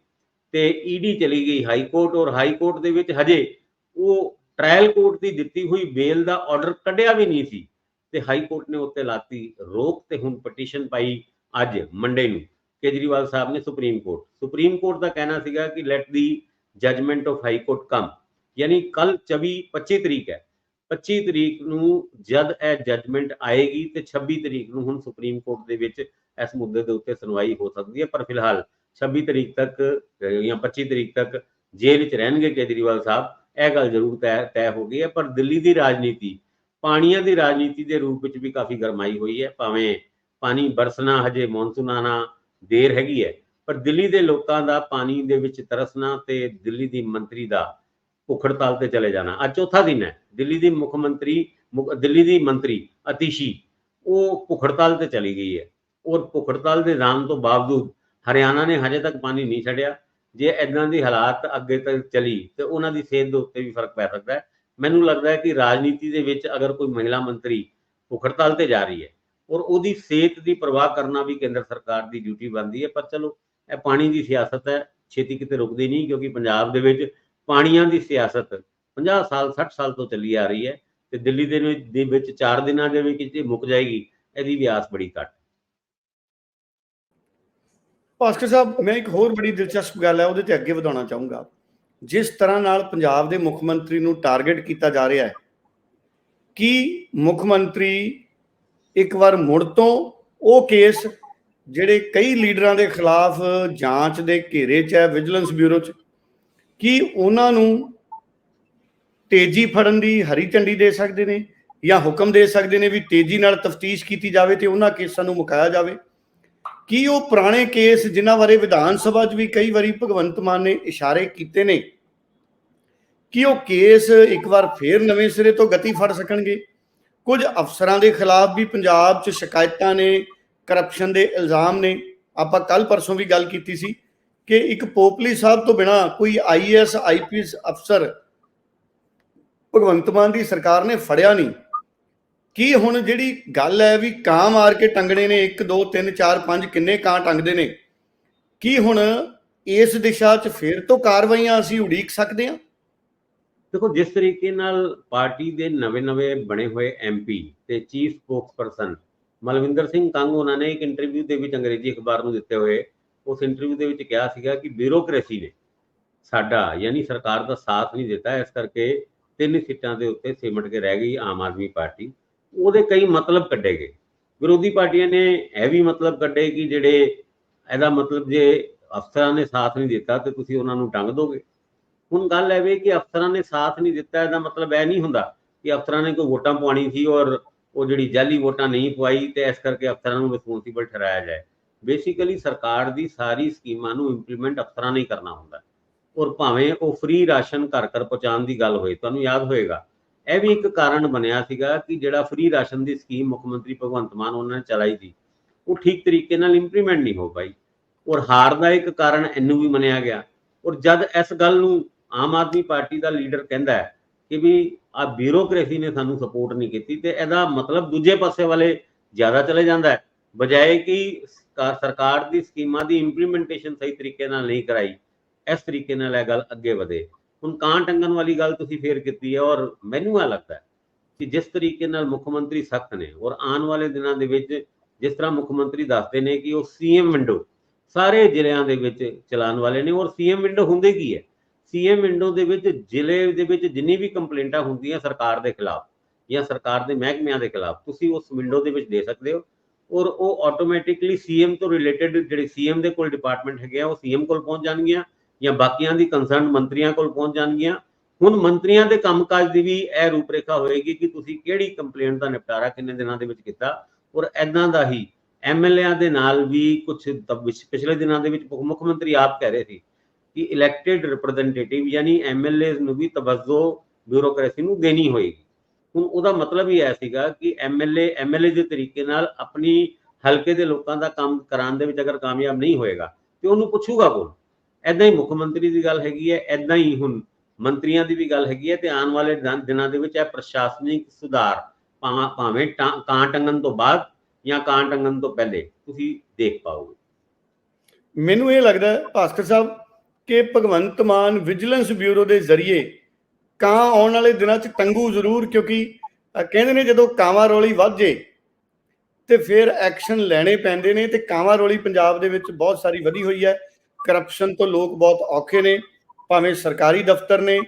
ਤੇ ਈਡੀ ਚਲੀ ਗਈ ਹਾਈ ਕੋਰਟ ਔਰ ਹਾਈ ਕੋਰਟ ਦੇ ਵਿੱਚ ਹਜੇ ਉਹ ਟ੍ਰਾਇਲ ਕੋਰਟ ਦੀ ਦਿੱਤੀ ਹੋਈ ਬੇਲ ਦਾ ਆਰਡਰ ਕੱਢਿਆ ਵੀ ਨਹੀਂ ਸੀ ਤੇ ਹਾਈ ਕੋਰਟ ਨੇ ਉੱਤੇ ਲਾਤੀ ਰੋਕ ਤੇ ਹੁਣ ਪਟੀਸ਼ਨ ਪਾਈ ਅੱਜ ਮੰਡੇ ਨੂੰ। ਕੇਜਰੀਵਾਲ ਸਾਹਿਬ ਨੇ ਸੁਪਰੀਮ ਕੋਰਟ ਸੁਪਰੀਮ ਕੋਰਟ ਦਾ ਕਹਿਣਾ ਸੀਗਾ ਕਿ let the judgment of high court come ਯਾਨੀ ਕੱਲ 24 25 ਤਰੀਕ ਹੈ। 25 ਤਰੀਕ ਨੂੰ ਜਦ ਇਹ ਜਜਮੈਂਟ ਆਏਗੀ ਤੇ 26 ਤਰੀਕ ਨੂੰ ਹੁਣ ਸੁਪਰੀਮ ਕੋਰਟ ਦੇ ਵਿੱਚ ਇਸ ਮੁੱਦੇ ਦੇ ਉੱਤੇ ਸੁਣਵਾਈ ਹੋ ਸਕਦੀ ਹੈ। ਪਰ ਫਿਲਹਾਲ 26 ਤਰੀਕ ਤੱਕ ਜਾਂ 25 ਤਰੀਕ ਤੱਕ ਜੇਲ੍ਹ ਵਿੱਚ ਰਹਿਣਗੇ ਕੇਜਰੀਵਾਲ ਸਾਹਿਬ। ਇਹ ਗੱਲ ਜ਼ਰੂਰ ਤੈਅ ਤੈਅ ਹੋ ਗਈ ਹੈ, ਪਰ ਦਿੱਲੀ ਦੀ ਰਾਜਨੀਤੀ, ਪਾਣੀਆਂ ਦੀ ਰਾਜਨੀਤੀ ਦੇ ਰੂਪ ਵਿੱਚ ਵੀ ਕਾਫੀ ਗਰਮਾਈ ਹੋਈ ਹੈ। ਭਾਵੇਂ ਪਾਣੀ ਬਰਸਣਾ ਹਜੇ ਮੌਨਸੂਨ ਆਣਾ ਦੇਰ ਹੈਗੀ ਹੈ, ਪਰ ਦਿੱਲੀ ਦੇ ਲੋਕਾਂ ਦਾ ਪਾਣੀ ਦੇ ਵਿੱਚ ਤਰਸਣਾ ਤੇ ਦਿੱਲੀ ਦੀ ਮੰਤਰੀ ਦਾ ਭੁੱਖੜਤਾਲ ਤੇ ਚਲੇ ਜਾਣਾ। ਅੱਜ ਚੌਥਾ ਦਿਨ ਹੈ। ਦਿੱਲੀ ਦੀ ਮੁੱਖ ਮੰਤਰੀ, ਮੁੱਖ- ਦਿੱਲੀ ਦੀ ਮੰਤਰੀ ਅਤੀਸ਼ੀ, ਉਹ ਭੁੱਖੜਤਾਲ ਤੇ ਚਲੀ ਗਈ ਹੈ। ਔਰ ਭੁੱਖੜਤਾਲ ਦੇ ਜਾਣ ਤੋਂ ਬਾਵਜੂਦ ਹਰਿਆਣਾ ਨੇ ਹਜੇ ਤੱਕ ਪਾਣੀ ਨਹੀਂ ਛੱਡਿਆ। ਜੇ ਇਦਾਂ ਦੀ ਹਾਲਾਤ ਅੱਗੇ ਤੱਕ ਚਲੀ, ਤੇ ਉਹਨਾਂ ਦੀ ਸਿਹਤ ਦੇ ਉੱਤੇ ਵੀ ਫ਼ਰਕ ਪੈ ਸਕਦਾ ਹੈ। ਮੈਨੂੰ ਲੱਗਦਾ ਹੈ ਕਿ ਰਾਜਨੀਤੀ ਦੇ ਵਿੱਚ ਅਗਰ ਕੋਈ ਮਹਿਲਾ ਮੰਤਰੀ ਭੁੱਖ ਹੜਤਾਲ ਤੇ ਜਾ ਰਹੀ ਹੈ, ਔਰ ਉਹਦੀ ਸਿਹਤ ਦੀ ਪਰਵਾਹ ਕਰਨਾ ਵੀ ਕੇਂਦਰ ਸਰਕਾਰ ਦੀ ਡਿਊਟੀ ਬਣਦੀ ਹੈ, ਪਰ ਚਲੋ, ਇਹ ਪਾਣੀ ਦੀ ਸਿਆਸਤ ਹੈ, ਛੇਤੀ ਕਿਤੇ ਰੁਕਦੀ ਨਹੀਂ, ਕਿਉਂਕਿ ਪੰਜਾਬ ਦੇ ਵਿੱਚ ਪਾਣੀਆਂ ਦੀ ਸਿਆਸਤ 50 ਸਾਲ 60 ਸਾਲ ਤੋਂ ਚੱਲੀ ਆ ਰਹੀ ਹੈ, ਤੇ ਦਿੱਲੀ ਦੇ ਵਿੱਚ ਦੇ 4 ਦਿਨਾਂ ਦੇ ਵਿੱਚ ਮੁੱਕ ਜਾਏਗੀ, ਇਹਦੀ ਵੀ ਆਸ ਬੜੀ ਘੱਟ ਭਾਸਕਰ ਸਾਹਿਬ, ਮੈਂ ਇੱਕ ਹੋਰ ਬੜੀ ਦਿਲਚਸਪ ਗੱਲ ਹੈ, ਉਹਦੇ ਤੇ ਅੱਗੇ ਵਧਾਉਣਾ ਚਾਹੂੰਗਾ। ਜਿਸ ਤਰ੍ਹਾਂ ਨਾਲ ਪੰਜਾਬ ਦੇ ਮੁੱਖ ਮੰਤਰੀ ਨੂੰ ਟਾਰਗੇਟ ਕੀਤਾ ਜਾ ਰਿਹਾ ਹੈ, ਕਿ ਮੁੱਖ ਮੰਤਰੀ ਇੱਕ ਵਾਰ ਮੁੜ ਤੋਂ ਉਹ ਕੇਸ ਜਿਹੜੇ ਕਈ ਲੀਡਰਾਂ ਦੇ ਖਿਲਾਫ ਜਾਂਚ ਦੇ ਘੇਰੇ 'ਚ ਹੈ ਵਿਜੀਲੈਂਸ ਬਿਊਰੋ 'ਚ, ਕੀ ਉਹਨਾਂ ਨੂੰ ਤੇਜ਼ੀ ਫੜਨ ਦੀ ਹਰੀ ਝੰਡੀ ਦੇ ਸਕਦੇ ਨੇ ਜਾਂ ਹੁਕਮ ਦੇ ਸਕਦੇ ਨੇ ਵੀ ਤੇਜ਼ੀ ਨਾਲ ਤਫਤੀਸ਼ ਕੀਤੀ ਜਾਵੇ ਤੇ ਉਹਨਾਂ ਕੇਸਾਂ ਨੂੰ ਮੁਕਾਇਆ ਜਾਵੇ। ਕੀ ਉਹ ਪੁਰਾਣੇ ਕੇਸ ਜਿਨ੍ਹਾਂ ਬਾਰੇ ਵਿਧਾਨ ਸਭਾ 'ਚ ਵੀ ਕਈ ਵਾਰੀ ਭਗਵੰਤ ਮਾਨ ਨੇ ਇਸ਼ਾਰੇ ਕੀਤੇ ਨੇ, ਕੀ ਉਹ ਕੇਸ ਇੱਕ ਵਾਰ ਫੇਰ ਨਵੇਂ ਸਿਰੇ ਤੋਂ ਗਤੀ ਫੜ ਸਕਣਗੇ? ਕੁਝ ਅਫਸਰਾਂ ਦੇ ਖਿਲਾਫ ਵੀ ਪੰਜਾਬ 'ਚ ਸ਼ਿਕਾਇਤਾਂ ਨੇ ਕਰਪਸ਼ਨ ਦੇ ਇਲਜ਼ਾਮ ਨੇ। ਆਪਾਂ ਕੱਲ ਪਰਸੋਂ ਵੀ ਗੱਲ ਕੀਤੀ ਸੀ ਕਿ ਇੱਕ ਪੋਪਲੀ ਸਾਹਿਬ ਤੋਂ ਬਿਨਾ ਕੋਈ ਆਈਐਸ ਆਈਪੀਐਸ ਅਫਸਰ ਭਗਵੰਤ ਮਾਨ ਦੀ ਸਰਕਾਰ ਨੇ ਫੜਿਆ ਨਹੀਂ। ਕੀ ਹੁਣ ਜਿਹੜੀ ਗੱਲ ਹੈ ਵੀ ਕਾਂ ਮਾਰ ਕੇ ਟੰਗਣੇ ਨੇ? 1 2 3 4 5 ਕਿੰਨੇ ਕਾਂ ਟੰਗਦੇ ਨੇ? ਕੀ ਹੁਣ ਇਸ ਦਿਸ਼ਾ 'ਚ ਫੇਰ ਤੋਂ ਕਾਰਵਾਈਆਂ ਅਸੀਂ ਉਡੀਕ ਸਕਦੇ ਹਾਂ? ਦੇਖੋ, ਜਿਸ ਤਰੀਕੇ ਨਾਲ ਪਾਰਟੀ ਦੇ ਨਵੇਂ-ਨਵੇਂ ਬਣੇ ਹੋਏ ਐਮਪੀ ਤੇ ਚੀਫ ਸਪੋਕਸਪਰਸਨ ਮਲਵਿੰਦਰ ਸਿੰਘ ਕੰਗ ਉਹਨਾਂ ਨੇ ਇੱਕ ਇੰਟਰਵਿਊ ਦੇ ਵਿੱਚ ਅੰਗਰੇਜ਼ੀ ਅਖਬਾਰ ਨੂੰ ਦਿੱਤੇ ਹੋਏ। ਉਸ ਇੰਟਰਵਿਊ ਦੇ ਵਿੱਚ ਕਿਹਾ ਸੀਗਾ ਕਿ ਬਿਊਰੋਕ੍ਰੇਸੀ ਨੇ ਸਾਡਾ, ਯਾਨੀ ਸਰਕਾਰ ਦਾ ਸਾਥ ਨਹੀਂ ਦਿੱਤਾ। ਇਸ ਕਰਕੇ ਤਿੰਨ ਸੀਟਾਂ ਦੇ ਉੱਤੇ ਸਿਮਟ ਕੇ ਰਹਿ ਗਈ ਆਮ ਆਦਮੀ ਪਾਰਟੀ। ਉਹਦੇ ਕਈ ਮਤਲਬ ਕੱਢੇ ਗਏ। ਵਿਰੋਧੀ ਪਾਰਟੀਆਂ ਨੇ ਇਹ ਵੀ ਮਤਲਬ ਕੱਢੇ ਕਿ ਜਿਹੜੇ ਇਹਦਾ ਮਤਲਬ ਜੇ ਅਫਸਰਾਂ ਨੇ ਸਾਥ ਨਹੀਂ ਦਿੱਤਾ ਤੇ ਤੁਸੀਂ ਉਹਨਾਂ ਨੂੰ ਡੰਗ ਦੋਗੇ। ਹੁਣ ਗੱਲ ਇਹ ਕਿ ਅਫਸਰਾਂ ਨੇ ਸਾਥ ਨਹੀਂ ਦਿੱਤਾ, ਇਹਦਾ ਮਤਲਬ ਇਹ ਨਹੀਂ ਹੁੰਦਾ ਕਿ ਅਫਸਰਾਂ ਨੇ ਕੋਈ ਵੋਟਾਂ ਪਵਾਉਣੀ ਸੀ ਔਰ ਉਹ ਜਿਹੜੀ ਜਾਲੀ ਵੋਟਾਂ ਨਹੀਂ ਪਵਾਈ ਤੇ ਇਸ ਕਰਕੇ ਅਫਸਰਾਂ ਨੂੰ ਰਿਸਪੌਂਸੀਬਲ ਠਹਿਰਾਇਆ ਜਾਏ। ਬੇਸਿਕਲੀ ਸਰਕਾਰ ਦੀ ਸਾਰੀ ਸਕੀਮਾਂ ਨੂੰ ਇੰਪਲੀਮੈਂਟ ਅਫਸਰਾਂ ਨੇ ਕਰਨਾ ਹੁੰਦਾ। ਔਰ ਭਾਵੇਂ ਉਹ ਫ੍ਰੀ ਰਾਸ਼ਨ ਘਰ ਘਰ ਪਹੁੰਚਾਉਣ ਦੀ ਗੱਲ ਹੋਏ, ਤੁਹਾਨੂੰ ਯਾਦ ਹੋਏਗਾ ਇਹ ਵੀ ਇੱਕ ਕਾਰਨ ਬਣਿਆ ਸੀਗਾ ਕਿ ਜਿਹੜਾ ਫ੍ਰੀ ਰਾਸ਼ਨ ਦੀ ਸਕੀਮ ਮੁੱਖ ਮੰਤਰੀ ਭਗਵੰਤ ਮਾਨ ਉਹਨਾਂ ਨੇ ਚਲਾਈ ਸੀ, ਉਹ ਠੀਕ ਤਰੀਕੇ ਨਾਲ ਇੰਪਲੀਮੈਂਟ ਨਹੀਂ ਹੋ ਪਾਈ ਔਰ ਹਾਰ ਦਾ ਇੱਕ ਕਾਰਨ ਇਹਨੂੰ ਵੀ ਮੰਨਿਆ ਗਿਆ ਔਰ ਜਦ ਇਸ ਗੱਲ ਨੂੰ ਆਮ ਆਦਮੀ ਪਾਰਟੀ ਦਾ ਲੀਡਰ ਕਹਿੰਦਾ ਹੈ ਕਿ ਵੀ ਆ ਬਿਊਰੋਕ੍ਰੇਸੀ ਨੇ ਸਾਨੂੰ ਸਪੋਰਟ ਨਹੀਂ ਕੀਤੀ ਤੇ ਇਹਦਾ ਮਤਲਬ ਦੂਜੇ ਪਾਸੇ ਵਾਲੇ ਜ਼ਿਆਦਾ ਚਲੇ ਜਾਂਦਾ ਹੈ, ਬਜਾਏ ਕਿ ਸਰਕਾਰ- ਸਰਕਾਰ ਦੀ ਸਕੀਮਾਂ ਦੀ ਇੰਪਲੀਮੈਂਟੇਸ਼ਨ ਸਹੀ ਤਰੀਕੇ ਨਾਲ ਨਹੀਂ ਕਰਾਈ, ਇਸ ਤਰੀਕੇ ਨਾਲ ਇਹ ਗੱਲ ਅੱਗੇ ਵਧੇ। ਹੁਣ ਕਾਂ ਟੰਗਣ ਵਾਲੀ ਗੱਲ ਤੁਸੀਂ ਫੇਰ ਕੀਤੀ ਹੈ ਔਰ ਮੈਨੂੰ ਇਹ ਲੱਗਦਾ ਹੈ ਕਿ ਜਿਸ ਤਰੀਕੇ ਨਾਲ ਮੁੱਖ ਮੰਤਰੀ ਸਖਤ ਨੇ ਔਰ ਆਉਣ ਵਾਲੇ ਦਿਨਾਂ ਦੇ ਵਿੱਚ ਜਿਸ ਤਰ੍ਹਾਂ ਮੁੱਖ ਮੰਤਰੀ ਦੱਸਦੇ ਨੇ ਕਿ ਉਹ ਸੀਐਮ ਵਿੰਡੋ ਸਾਰੇ ਜ਼ਿਲ੍ਹਿਆਂ ਦੇ ਵਿੱਚ ਚਲਾਉਣ ਵਾਲੇ ਨੇ ਔਰ ਸੀਐਮ ਵਿੰਡੋ ਹੁੰਦੇ ਕੀ ਹੈ? ਸੀਐਮ ਵਿੰਡੋ ਦੇ ਵਿੱਚ ਜ਼ਿਲ੍ਹੇ ਦੇ ਵਿੱਚ ਜਿੰਨੀ ਵੀ ਕੰਪਲੇਂਟਾਂ ਹੁੰਦੀਆਂ ਸਰਕਾਰ ਦੇ ਖਿਲਾਫ ਜਾਂ ਸਰਕਾਰ ਦੇ ਮਹਿਕਮਿਆਂ ਦੇ ਖਿਲਾਫ, ਤੁਸੀਂ ਉਸ ਵਿੰਡੋ ਦੇ ਵਿੱਚ ਦੇ ਸਕਦੇ ਹੋ ਔਰ ਉਹ ਆਟੋਮੈਟਿਕਲੀ ਸੀਐਮ ਤੋਂ ਰਿਲੇਟਡ ਜਿਹੜੇ ਸੀਐਮ ਦੇ ਕੋਲ ਡਿਪਾਰਟਮੈਂਟ ਹੈਗੇ ਆ, ਉਹ ਸੀਐਮ ਕੋਲ ਪਹੁੰਚ ਜਾਣਗੀਆਂ ਜਾਂ ਬਾਕੀਆਂ ਦੀ ਕੰਸਰਨ ਮੰਤਰੀਆਂ ਕੋਲ ਪਹੁੰਚ ਜਾਣਗੀਆਂ। ਹੁਣ ਮੰਤਰੀਆਂ ਦੇ ਕੰਮਕਾਜ ਦੀ ਵੀ ਇਹ ਰੂਪਰੇਖਾ ਹੋਏਗੀ ਕਿ ਤੁਸੀਂ ਕਿਹੜੀ ਕੰਪਲੇਂਟ ਦਾ ਨਿਪਟਾਰਾ ਕਿੰਨੇ ਦਿਨਾਂ ਦੇ ਵਿੱਚ ਕੀਤਾ। ਔਰ ਐਦਾਂ ਦਾ ਹੀ ਐਮਐਲਏਆਂ ਦੇ ਨਾਲ ਵੀ ਕੁਝ ਪਿਛਲੇ ਦਿਨਾਂ ਦੇ ਵਿੱਚ ਮੁੱਖ ਮੰਤਰੀ ਆਪ ਕਹਿ ਰਹੇ ਸੀ ਕਿ ਇਲੈਕਟਿਡ ਰਿਪਰੈਜ਼ੈਂਟੇਟਿਵ ਯਾਨੀ ਐਮਐਲਏਜ਼ ਨੂੰ ਵੀ ਤਵੱਜੋ ਬਿਊਰੋਕ੍ਰੇਸੀ ਨੂੰ ਦੇਣੀ ਹੋਏਗੀ। ਹੁਣ ਉਹਦਾ ਮਤਲਬ ਹੀ ਇਹ ਸੀਗਾ ਕਿ ਐਮਐਲਏ ਐਮਐਲਏ ਦੇ ਤਰੀਕੇ ਨਾਲ ਆਪਣੀ ਹਲਕੇ ਦੇ ਲੋਕਾਂ ਦਾ ਕੰਮ ਕਰਾਉਣ ਦੇ ਵਿੱਚ ਅਗਰ ਕਾਮਯਾਬ ਨਹੀਂ ਹੋਏਗਾ, ਤੇ ਉਹਨੂੰ ਪੁੱਛੂਗਾ ਕੌਣ? ਐਦਾਂ ਹੀ ਮੁੱਖ ਮੰਤਰੀ ਦੀ ਗੱਲ ਹੈਗੀ ਹੈ ਐਦਾਂ ਹੀ ਹੁਣ ਮੰਤਰੀਆਂ ਦੀ ਵੀ ਗੱਲ ਹੈਗੀ ਹੈ ਤੇ ਆਉਣ ਵਾਲੇ ਦਿਨਾਂ ਦੇ ਵਿੱਚ ਇਹ ਪ੍ਰਸ਼ਾਸਨਿਕ ਸੁਧਾਰ ਭਾਵੇਂ ਭਾਵੇਂ ਟਾਂ- ਕਾਂ ਟੰਗਣ ਤੋਂ ਬਾਅਦ ਜਾਂ ਕਾਂ ਟੰਗਣ ਤੋਂ ਪਹਿਲੇ ਤੁਸੀਂ ਦੇਖ ਪਾਓਗੇ। ਮੈਨੂੰ ਇਹ ਲੱਗਦਾ ਭਾਸਕਰ ਸਾਹਿਬ, ਕਿ ਭਗਵੰਤ ਮਾਨ ਵਿਜੀਲੈਂਸ ਬਿਊਰੋ ਦੇ ਜ਼ਰੀਏ ਕਾਂ ਆਉਣ ਵਾਲੇ ਦਿਨਾਂ 'ਚ ਟੰਗੂ ਜ਼ਰੂਰ ਕਿਉਂਕਿ ਕਹਿੰਦੇ ਨੇ ਜਦੋਂ ਕਾਂਵਾਂ ਰੋਲੀ ਵੱਧ ਜੇ ਤੇ ਫਿਰ ਐਕਸ਼ਨ ਲੈਣੇ ਪੈਂਦੇ ਨੇ ਤੇ ਕਾਂਵਾਂ ਰੋਲੀ ਪੰਜਾਬ ਦੇ ਵਿੱਚ ਬਹੁਤ ਸਾਰੀ ਵਧੀ ਹੋਈ ਹੈ। ਕਰਪਸ਼ਨ ਤੋਂ ਲੋਕ ਬਹੁਤ ਔਖੇ ਨੇ, ਭਾਵੇਂ ਸਰਕਾਰੀ ਦਫ਼ਤਰ ਨੇ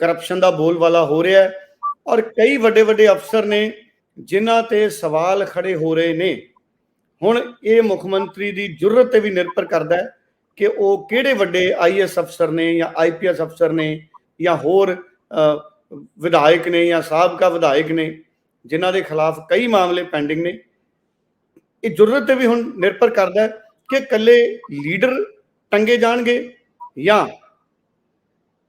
ਕਰਪਸ਼ਨ ਦਾ ਬੋਲਬਾਲਾ ਹੋ ਰਿਹਾ ਹੈ ਔਰ ਕਈ ਵੱਡੇ ਵੱਡੇ ਅਫਸਰ ਨੇ ਜਿਨ੍ਹਾਂ ਤੇ ਸਵਾਲ ਖੜੇ ਹੋ ਰਹੇ ਨੇ। ਹੁਣ ਇਹ ਮੁੱਖ ਮੰਤਰੀ ਦੀ ਜੁਰਤ ਤੇ ਵੀ ਨਿਰਭਰ ਕਰਦਾ ਹੈ ਕਿ ਉਹ ਕਿਹੜੇ ਵੱਡੇ ਆਈਐਸ ਅਫਸਰ ਨੇ ਜਾਂ ਆਈਪੀਐਸ ਅਫਸਰ ਨੇ ਜਾਂ ਹੋਰ ਵਿਧਾਇਕ ਨੇ ਜਾਂ ਸਾਬਕਾ ਵਿਧਾਇਕ ਨੇ, ਜਿਨ੍ਹਾਂ ਦੇ ਖਿਲਾਫ ਕਈ ਮਾਮਲੇ ਪੈਂਡਿੰਗ ਨੇ। ਇਹ ਜੁਰਤ ਤੇ ਵੀ ਹੁਣ ਨਿਰਭਰ ਕਰਦਾ ਹੈ ਕਿ ਇਕੱਲੇ ਲੀਡਰ ਟੰਗੇ ਜਾਣਗੇ ਜਾਂ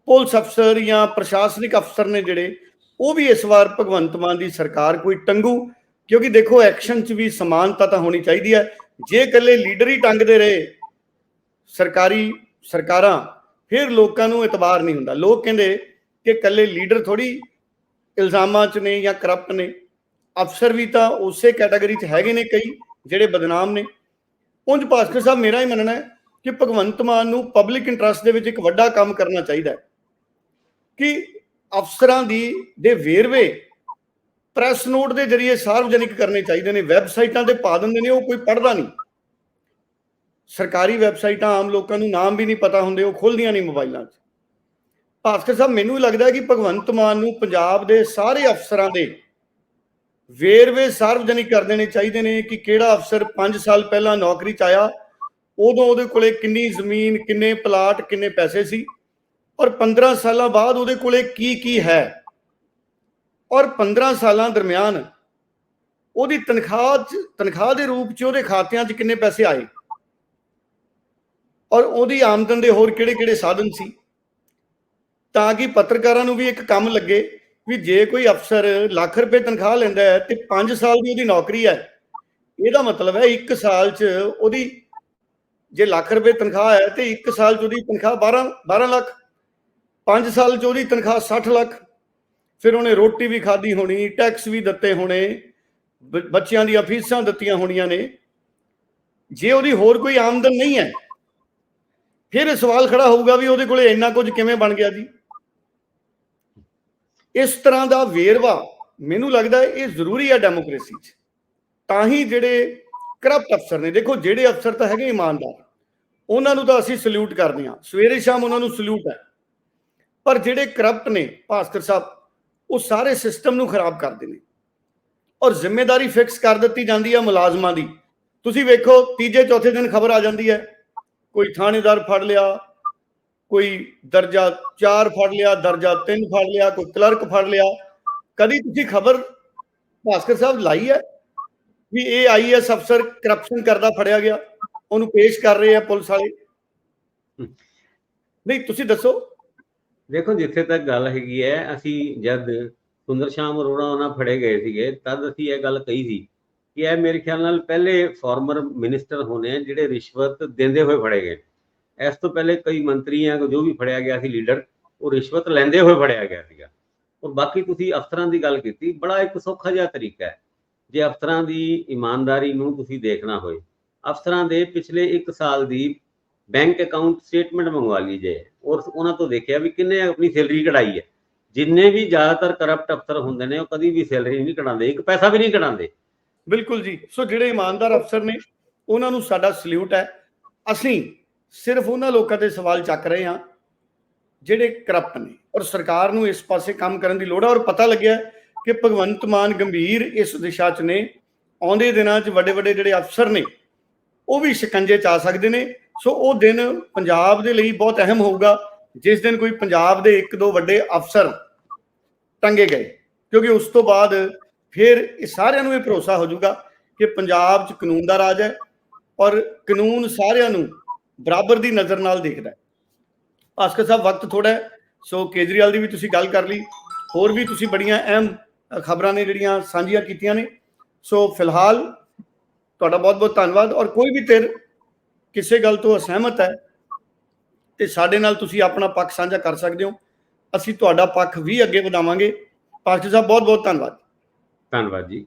ਪੁਲਿਸ ਅਫਸਰ ਜਾਂ ਪ੍ਰਸ਼ਾਸਨਿਕ ਅਫਸਰ ਨੇ ਜਿਹੜੇ, ਉਹ ਵੀ ਇਸ ਵਾਰ ਭਗਵੰਤ ਮਾਨ ਦੀ ਸਰਕਾਰ ਕੋਈ ਟੰਗੂ? ਕਿਉਂਕਿ ਦੇਖੋ, ਐਕਸ਼ਨ 'ਚ ਵੀ ਸਮਾਨਤਾ ਤਾਂ ਹੋਣੀ ਚਾਹੀਦੀ ਹੈ। ਜੇ ਇਕੱਲੇ ਲੀਡਰ ਹੀ ਟੰਗਦੇ ਰਹੇ ਸਰਕਾਰੀ ਸਰਕਾਰਾਂ, ਫਿਰ ਲੋਕਾਂ ਨੂੰ ਇਤਬਾਰ ਨਹੀਂ ਹੁੰਦਾ। ਲੋਕ ਕਹਿੰਦੇ ਕਿ ਇਕੱਲੇ ਲੀਡਰ ਥੋੜੀ ਇਲਜ਼ਾਮਾਂ 'ਚ ਨੇ ਜਾਂ ਕਰਪਟ ਨੇ। ਅਫਸਰ ਵੀ ਤਾਂ ਉਸੇ ਕੈਟਾਗਰੀ 'ਚ ਹੈਗੇ ਨੇ ਕਈ, ਜਿਹੜੇ ਬਦਨਾਮ ਨੇ। ਉਂਝ ਭਾਸਕਰ ਸਾਹਿਬ, ਮੇਰਾ ਹੀ ਮੰਨਣਾ ਹੈ ਕਿ ਭਗਵੰਤ ਮਾਨ ਨੂੰ ਪਬਲਿਕ ਇੰਟਰਸਟ ਦੇ ਵਿੱਚ ਇੱਕ ਵੱਡਾ ਕੰਮ ਕਰਨਾ ਚਾਹੀਦਾ ਹੈ। ਕਿ ਅਫਸਰਾਂ ਦੀ, ਦੇ ਵੇਰਵੇ ਪ੍ਰੈਸ ਨੋਟ ਦੇ ਜ਼ਰੀਏ ਸਾਰਵਜਨਿਕ ਕਰਨੇ ਚਾਹੀਦੇ ਨੇ। ਵੈਬਸਾਈਟਾਂ ਤੇ ਪਾ ਦਿੰਦੇ ਨੇ, ਉਹ ਕੋਈ ਪੜ੍ਹਦਾ ਨਹੀਂ। ਸਰਕਾਰੀ ਵੈਬਸਾਈਟਾਂ ਆਮ ਲੋਕਾਂ ਨੂੰ ਨਾਮ ਵੀ ਨਹੀਂ ਪਤਾ ਹੁੰਦੇ, ਉਹ ਖੁੱਲਦੀਆਂ ਨਹੀਂ ਮੋਬਾਈਲਾਂ 'ਚ। ਭਾਸਕਰ ਸਾਹਿਬ, ਮੈਨੂੰ ਲੱਗਦਾ ਕਿ ਭਗਵੰਤ ਮਾਨ ਨੂੰ ਪੰਜਾਬ ਦੇ ਸਾਰੇ ਅਫਸਰਾਂ ਦੇ ਵੇਰਵੇ ਸਾਰਵਜਨਿਕ ਕਰ ਦੇਣੇ ਚਾਹੀਦੇ ਨੇ ਕਿ ਕਿਹੜਾ ਅਫਸਰ 5 ਸਾਲ ਪਹਿਲਾਂ ਨੌਕਰੀ 'ਚ ਆਇਆ ਉਦੋਂ ਉਹਦੇ ਕੋਲੇ ਕਿੰਨੀ ਜ਼ਮੀਨ, ਕਿੰਨੇ ਪਲਾਟ ਕਿੰਨੇ ਪੈਸੇ ਸੀ ਔਰ 15 ਸਾਲਾਂ ਬਾਅਦ ਉਹਦੇ ਕੋਲੇ ਕੀ ਕੀ ਹੈ? ਔਰ 15 ਸਾਲਾਂ ਦਰਮਿਆਨ ਉਹਦੀ ਤਨਖਾਹ 'ਚ, ਤਨਖਾਹ ਦੇ ਰੂਪ 'ਚ ਉਹਦੇ ਖਾਤਿਆਂ 'ਚ ਕਿੰਨੇ ਪੈਸੇ ਆਏ? ਔਰ ਉਹਦੀ ਆਮਦਨ ਦੇ ਹੋਰ ਕਿਹੜੇ-ਕਿਹੜੇ ਸਾਧਨ ਸੀ? ਤਾਂ ਕਿ ਪੱਤਰਕਾਰਾਂ ਨੂੰ ਵੀ ਇੱਕ ਕੰਮ ਲੱਗੇ ਵੀ ਜੇ ਕੋਈ ਅਫਸਰ ਲੱਖ ਰੁਪਏ ਤਨਖਾਹ ਲੈਂਦਾ ਹੈ ਤੇ 5 ਸਾਲ ਦੀ ਉਹਦੀ ਨੌਕਰੀ ਹੈ, ਇਹਦਾ ਮਤਲਬ ਹੈ 1 ਸਾਲ 'ਚ ਉਹਦੀ ਜੇ ਲੱਖ ਰੁਪਏ ਤਨਖਾਹ ਹੈ ਤੇ 1 ਸਾਲ 'ਚ ਉਹਦੀ ਤਨਖਾਹ 12 12 ਲੱਖ। 5 ਸਾਲ 'ਚ ਉਹਦੀ ਤਨਖਾਹ 60 ਲੱਖ। ਫਿਰ ਉਹਨੇ ਰੋਟੀ ਵੀ ਖਾਧੀ ਹੋਣੀ ਟੈਕਸ ਵੀ ਦਿੱਤੇ ਹੋਣੇ ਬੱਚਿਆਂ ਦੀਆਂ ਫੀਸਾਂ ਦਿੱਤੀਆਂ ਹੋਣੀਆਂ ਨੇ। ਜੇ ਉਹਦੀ ਹੋਰ ਕੋਈ ਆਮਦਨ ਨਹੀਂ ਹੈ, ਫਿਰ ਇਹ ਸਵਾਲ ਖੜਾ ਹੋਊਗਾ ਵੀ ਉਹਦੇ ਕੋਲੇ ਇੰਨਾ ਕੁਝ ਕਿਵੇਂ ਬਣ ਗਿਆ ਜੀ? ਇਸ ਤਰ੍ਹਾਂ ਦਾ ਵੇਰਵਾ ਮੈਨੂੰ ਲੱਗਦਾ ਇਹ ਜ਼ਰੂਰੀ ਹੈ ਡੈਮੋਕ੍ਰੇਸੀ 'ਚ। ਤਾਂ ਹੀ ਜਿਹੜੇ ਕਰਪਟ ਅਫਸਰ ਨੇ। ਦੇਖੋ, ਜਿਹੜੇ ਅਫਸਰ ਤਾਂ ਹੈਗੇ ਇਮਾਨਦਾਰ, ਉਹਨਾਂ ਨੂੰ ਤਾਂ ਅਸੀਂ ਸਲੂਟ ਕਰਦੇ ਹਾਂ। ਸਵੇਰੇ ਸ਼ਾਮ ਉਹਨਾਂ ਨੂੰ ਸਲੂਟ ਹੈ। ਪਰ ਜਿਹੜੇ ਕਰਪਟ ਨੇ, ਭਾਸਕਰ ਸਾਹਿਬ, ਉਹ ਸਾਰੇ ਸਿਸਟਮ ਨੂੰ ਖਰਾਬ ਕਰਦੇ ਨੇ। ਔਰ ਜ਼ਿੰਮੇਵਾਰੀ ਫਿਕਸ ਕਰ ਦਿੱਤੀ ਜਾਂਦੀ ਹੈ ਮੁਲਾਜ਼ਮਾਂ ਦੀ। ਤੁਸੀਂ ਵੇਖੋ, ਤੀਜੇ, ਚੌਥੇ ਦਿਨ ਖਬਰ ਆ ਜਾਂਦੀ ਹੈ। ਕੋਈ ਥਾਣੇਦਾਰ ਫੜ ਲਿਆ, ਕੋਈ ਦਰਜਾ 4 ਫੜ ਲਿਆ, ਦਰਜਾ 3 ਫੜ ਲਿਆ, ਕੋਈ ਕਲਰਕ ਫੜ ਲਿਆ। ਕਦੀ ਤੁਸੀਂ ਖਬਰ ਭਾਸਕਰ ਸਾਹਿਬ ਲਾਈ ਹੈ? ਵੀ ਇਹ ਆਈਐਸ ਅਫਸਰ ਕਰਪਸ਼ਨ ਕਰਦਾ ਫੜਿਆ ਗਿਆ। ਉਹਨੂੰ ਪੇਸ਼ ਕਰ ਰਹੇ ਆ ਪੁਲਿਸ ਵਾਲੇ। ਨਹੀਂ ਤੁਸੀਂ ਦੱਸੋ। ਦੇਖੋ ਜਿੱਥੇ ਤੱਕ ਗੱਲ ਹੈਗੀ ਹੈ ਅਸੀਂ ਜਦ ਸੁੰਦਰ ਸ਼ਾਮ ਅਰੋੜਾ ਉਹਨਾਂ ਫੜੇ ਗਏ ਸੀਗੇ ਤਦ ਅਸੀਂ ਇਹ ਗੱਲ ਕਹੀ ਸੀ ਕਿ ਇਹ ਮੇਰੇ ਖਿਆਲ ਨਾਲ ਪਹਿਲੇ ਫਾਰਮਰ ਮਿਨਿਸਟਰ ਹੋਣੇ ਆ ਜਿਹੜੇ ਰਿਸ਼ਵਤ ਦਿੰਦੇ ਹੋਏ ਫੜੇ ਗਏ। ਇਸ ਤੋਂ ਪਹਿਲੇ ਕਈ ਮੰਤਰੀਆਂ ਜੋ ਵੀ ਫੜਿਆ ਗਿਆ ਸੀ ਲੀਡਰ ਉਹ ਰਿਸ਼ਵਤ ਲੈਂਦੇ ਹੋਏ ਫੜਿਆ ਗਿਆ ਸੀਗਾ। ਔਰ ਬਾਕੀ ਤੁਸੀਂ ਅਫਸਰਾਂ ਦੀ ਗੱਲ ਕੀਤੀ ਬੜਾ ਇੱਕ ਸੌਖਾ ਜਿਹਾ ਤਰੀਕਾ ਹੈ। ਜੇ ਅਫਸਰਾਂ ਦੀ ਇਮਾਨਦਾਰੀ ਨੂੰ ਤੁਸੀਂ ਦੇਖਣਾ ਹੋਏ, ਅਫਸਰਾਂ ਦੇ ਪਿਛਲੇ 1 ਸਾਲ ਦੀ ਬੈਂਕ ਅਕਾਊਂਟ ਸਟੇਟਮੈਂਟ ਮੰਗਵਾ ਲਈ ਜੇ, ਔਰ ਉਹਨਾਂ ਤੋਂ ਦੇਖਿਆ ਵੀ ਕਿੰਨੇ ਆਪਣੀ ਸੈਲਰੀ ਕਢਾਈ ਹੈ। ਜਿੰਨੇ ਵੀ ਜ਼ਿਆਦਾਤਰ ਕਰਪਟ ਅਫਸਰ ਹੁੰਦੇ ਨੇ, ਉਹ ਕਦੀ ਵੀ ਸੈਲਰੀ ਨਹੀਂ ਕਢਾਉਂਦੇ, ਇੱਕ ਪੈਸਾ ਵੀ ਨਹੀਂ ਕਢਾਉਂਦੇ। ਬਿਲਕੁਲ ਜੀ। ਸੋ ਜਿਹੜੇ ਇਮਾਨਦਾਰ ਅਫਸਰ ਨੇ, ਉਹਨਾਂ ਨੂੰ ਸਾਡਾ ਸਲੂਟ ਹੈ। ਅਸੀਂ ਸਿਰਫ ਉਹਨਾਂ ਲੋਕਾਂ ਦੇ ਸਵਾਲ ਚੱਕ ਰਹੇ ਹਾਂ, ਜਿਹੜੇ ਕਰਪਟ ਨੇ, ਔਰ ਸਰਕਾਰ ਨੂੰ ਇਸ ਪਾਸੇ ਕੰਮ ਕਰਨ ਦੀ ਲੋੜ ਹੈ, ਔਰ ਪਤਾ ਲੱਗਿਆ ਕਿ ਭਗਵੰਤ ਮਾਨ ਗੰਭੀਰ ਇਸ ਦਿਸ਼ਾ 'ਚ ਨੇ, ਆਉਂਦੇ ਦਿਨਾਂ 'ਚ ਵੱਡੇ ਵੱਡੇ ਜਿਹੜੇ ਅਫਸਰ ਨੇ, ਉਹ ਵੀ ਸ਼ਿਕੰਜੇ 'ਚ ਆ ਸਕਦੇ ਨੇ। ਸੋ ਉਹ ਦਿਨ ਪੰਜਾਬ ਦੇ ਲਈ ਬਹੁਤ ਅਹਿਮ ਹੋਊਗਾ। ਜਿਸ ਦਿਨ ਕੋਈ ਪੰਜਾਬ ਦੇ ਇੱਕ ਦੋ ਵੱਡੇ ਅਫਸਰ ਟੰਗੇ ਗਏ, ਕਿਉਂਕਿ ਉਸ ਤੋਂ ਬਾਅਦ ਫਿਰ ਇਹ ਸਾਰਿਆਂ ਨੂੰ ਇਹ ਭਰੋਸਾ ਹੋ ਜਾਊਗਾ ਕਿ ਪੰਜਾਬ 'ਚ ਕਾਨੂੰਨ ਦਾ ਰਾਜ ਹੈ ਔਰ ਕਾਨੂੰਨ ਸਾਰਿਆਂ ਨੂੰ ਬਰਾਬਰ ਦੀ ਨਜ਼ਰ ਨਾਲ ਦੇਖਦਾ ਹੈ। ਭਾਸਕਰ ਸਾਹਿਬ, ਵਕਤ ਥੋੜਾ ਹੈ, ਸੋ ਕੇਜਰੀਵਾਲ ਦੀ ਵੀ ਤੁਸੀਂ ਗੱਲ ਕਰ ਲਈ। ਹੋਰ ਵੀ ਤੁਸੀਂ ਬੜੀਆਂ ਅਹਿਮ ਖਬਰਾਂ ਨੇ ਜਿਹੜੀਆਂ ਸਾਂਝੀਆਂ ਕੀਤੀਆਂ ਨੇ। ਸੋ ਫਿਲਹਾਲ ਤੁਹਾਡਾ ਬਹੁਤ ਬਹੁਤ ਧੰਨਵਾਦ ਔਰ ਕੋਈ ਵੀ ਧਿਰ ਕਿਸੇ ਗੱਲ ਤੋਂ ਅਸਹਿਮਤ ਹੈ ਤੇ ਸਾਡੇ ਨਾਲ ਤੁਸੀਂ ਆਪਣਾ ਪੱਖ ਸਾਂਝਾ ਕਰ ਸਕਦੇ ਹੋ। ਅਸੀਂ ਤੁਹਾਡਾ ਪੱਖ ਵੀ ਅੱਗੇ ਵਧਾਵਾਂਗੇ। ਪਾਸਟਰ ਸਾਹਿਬ, ਬਹੁਤ ਬਹੁਤ ਧੰਨਵਾਦ। ਧੰਨਵਾਦ ਜੀ।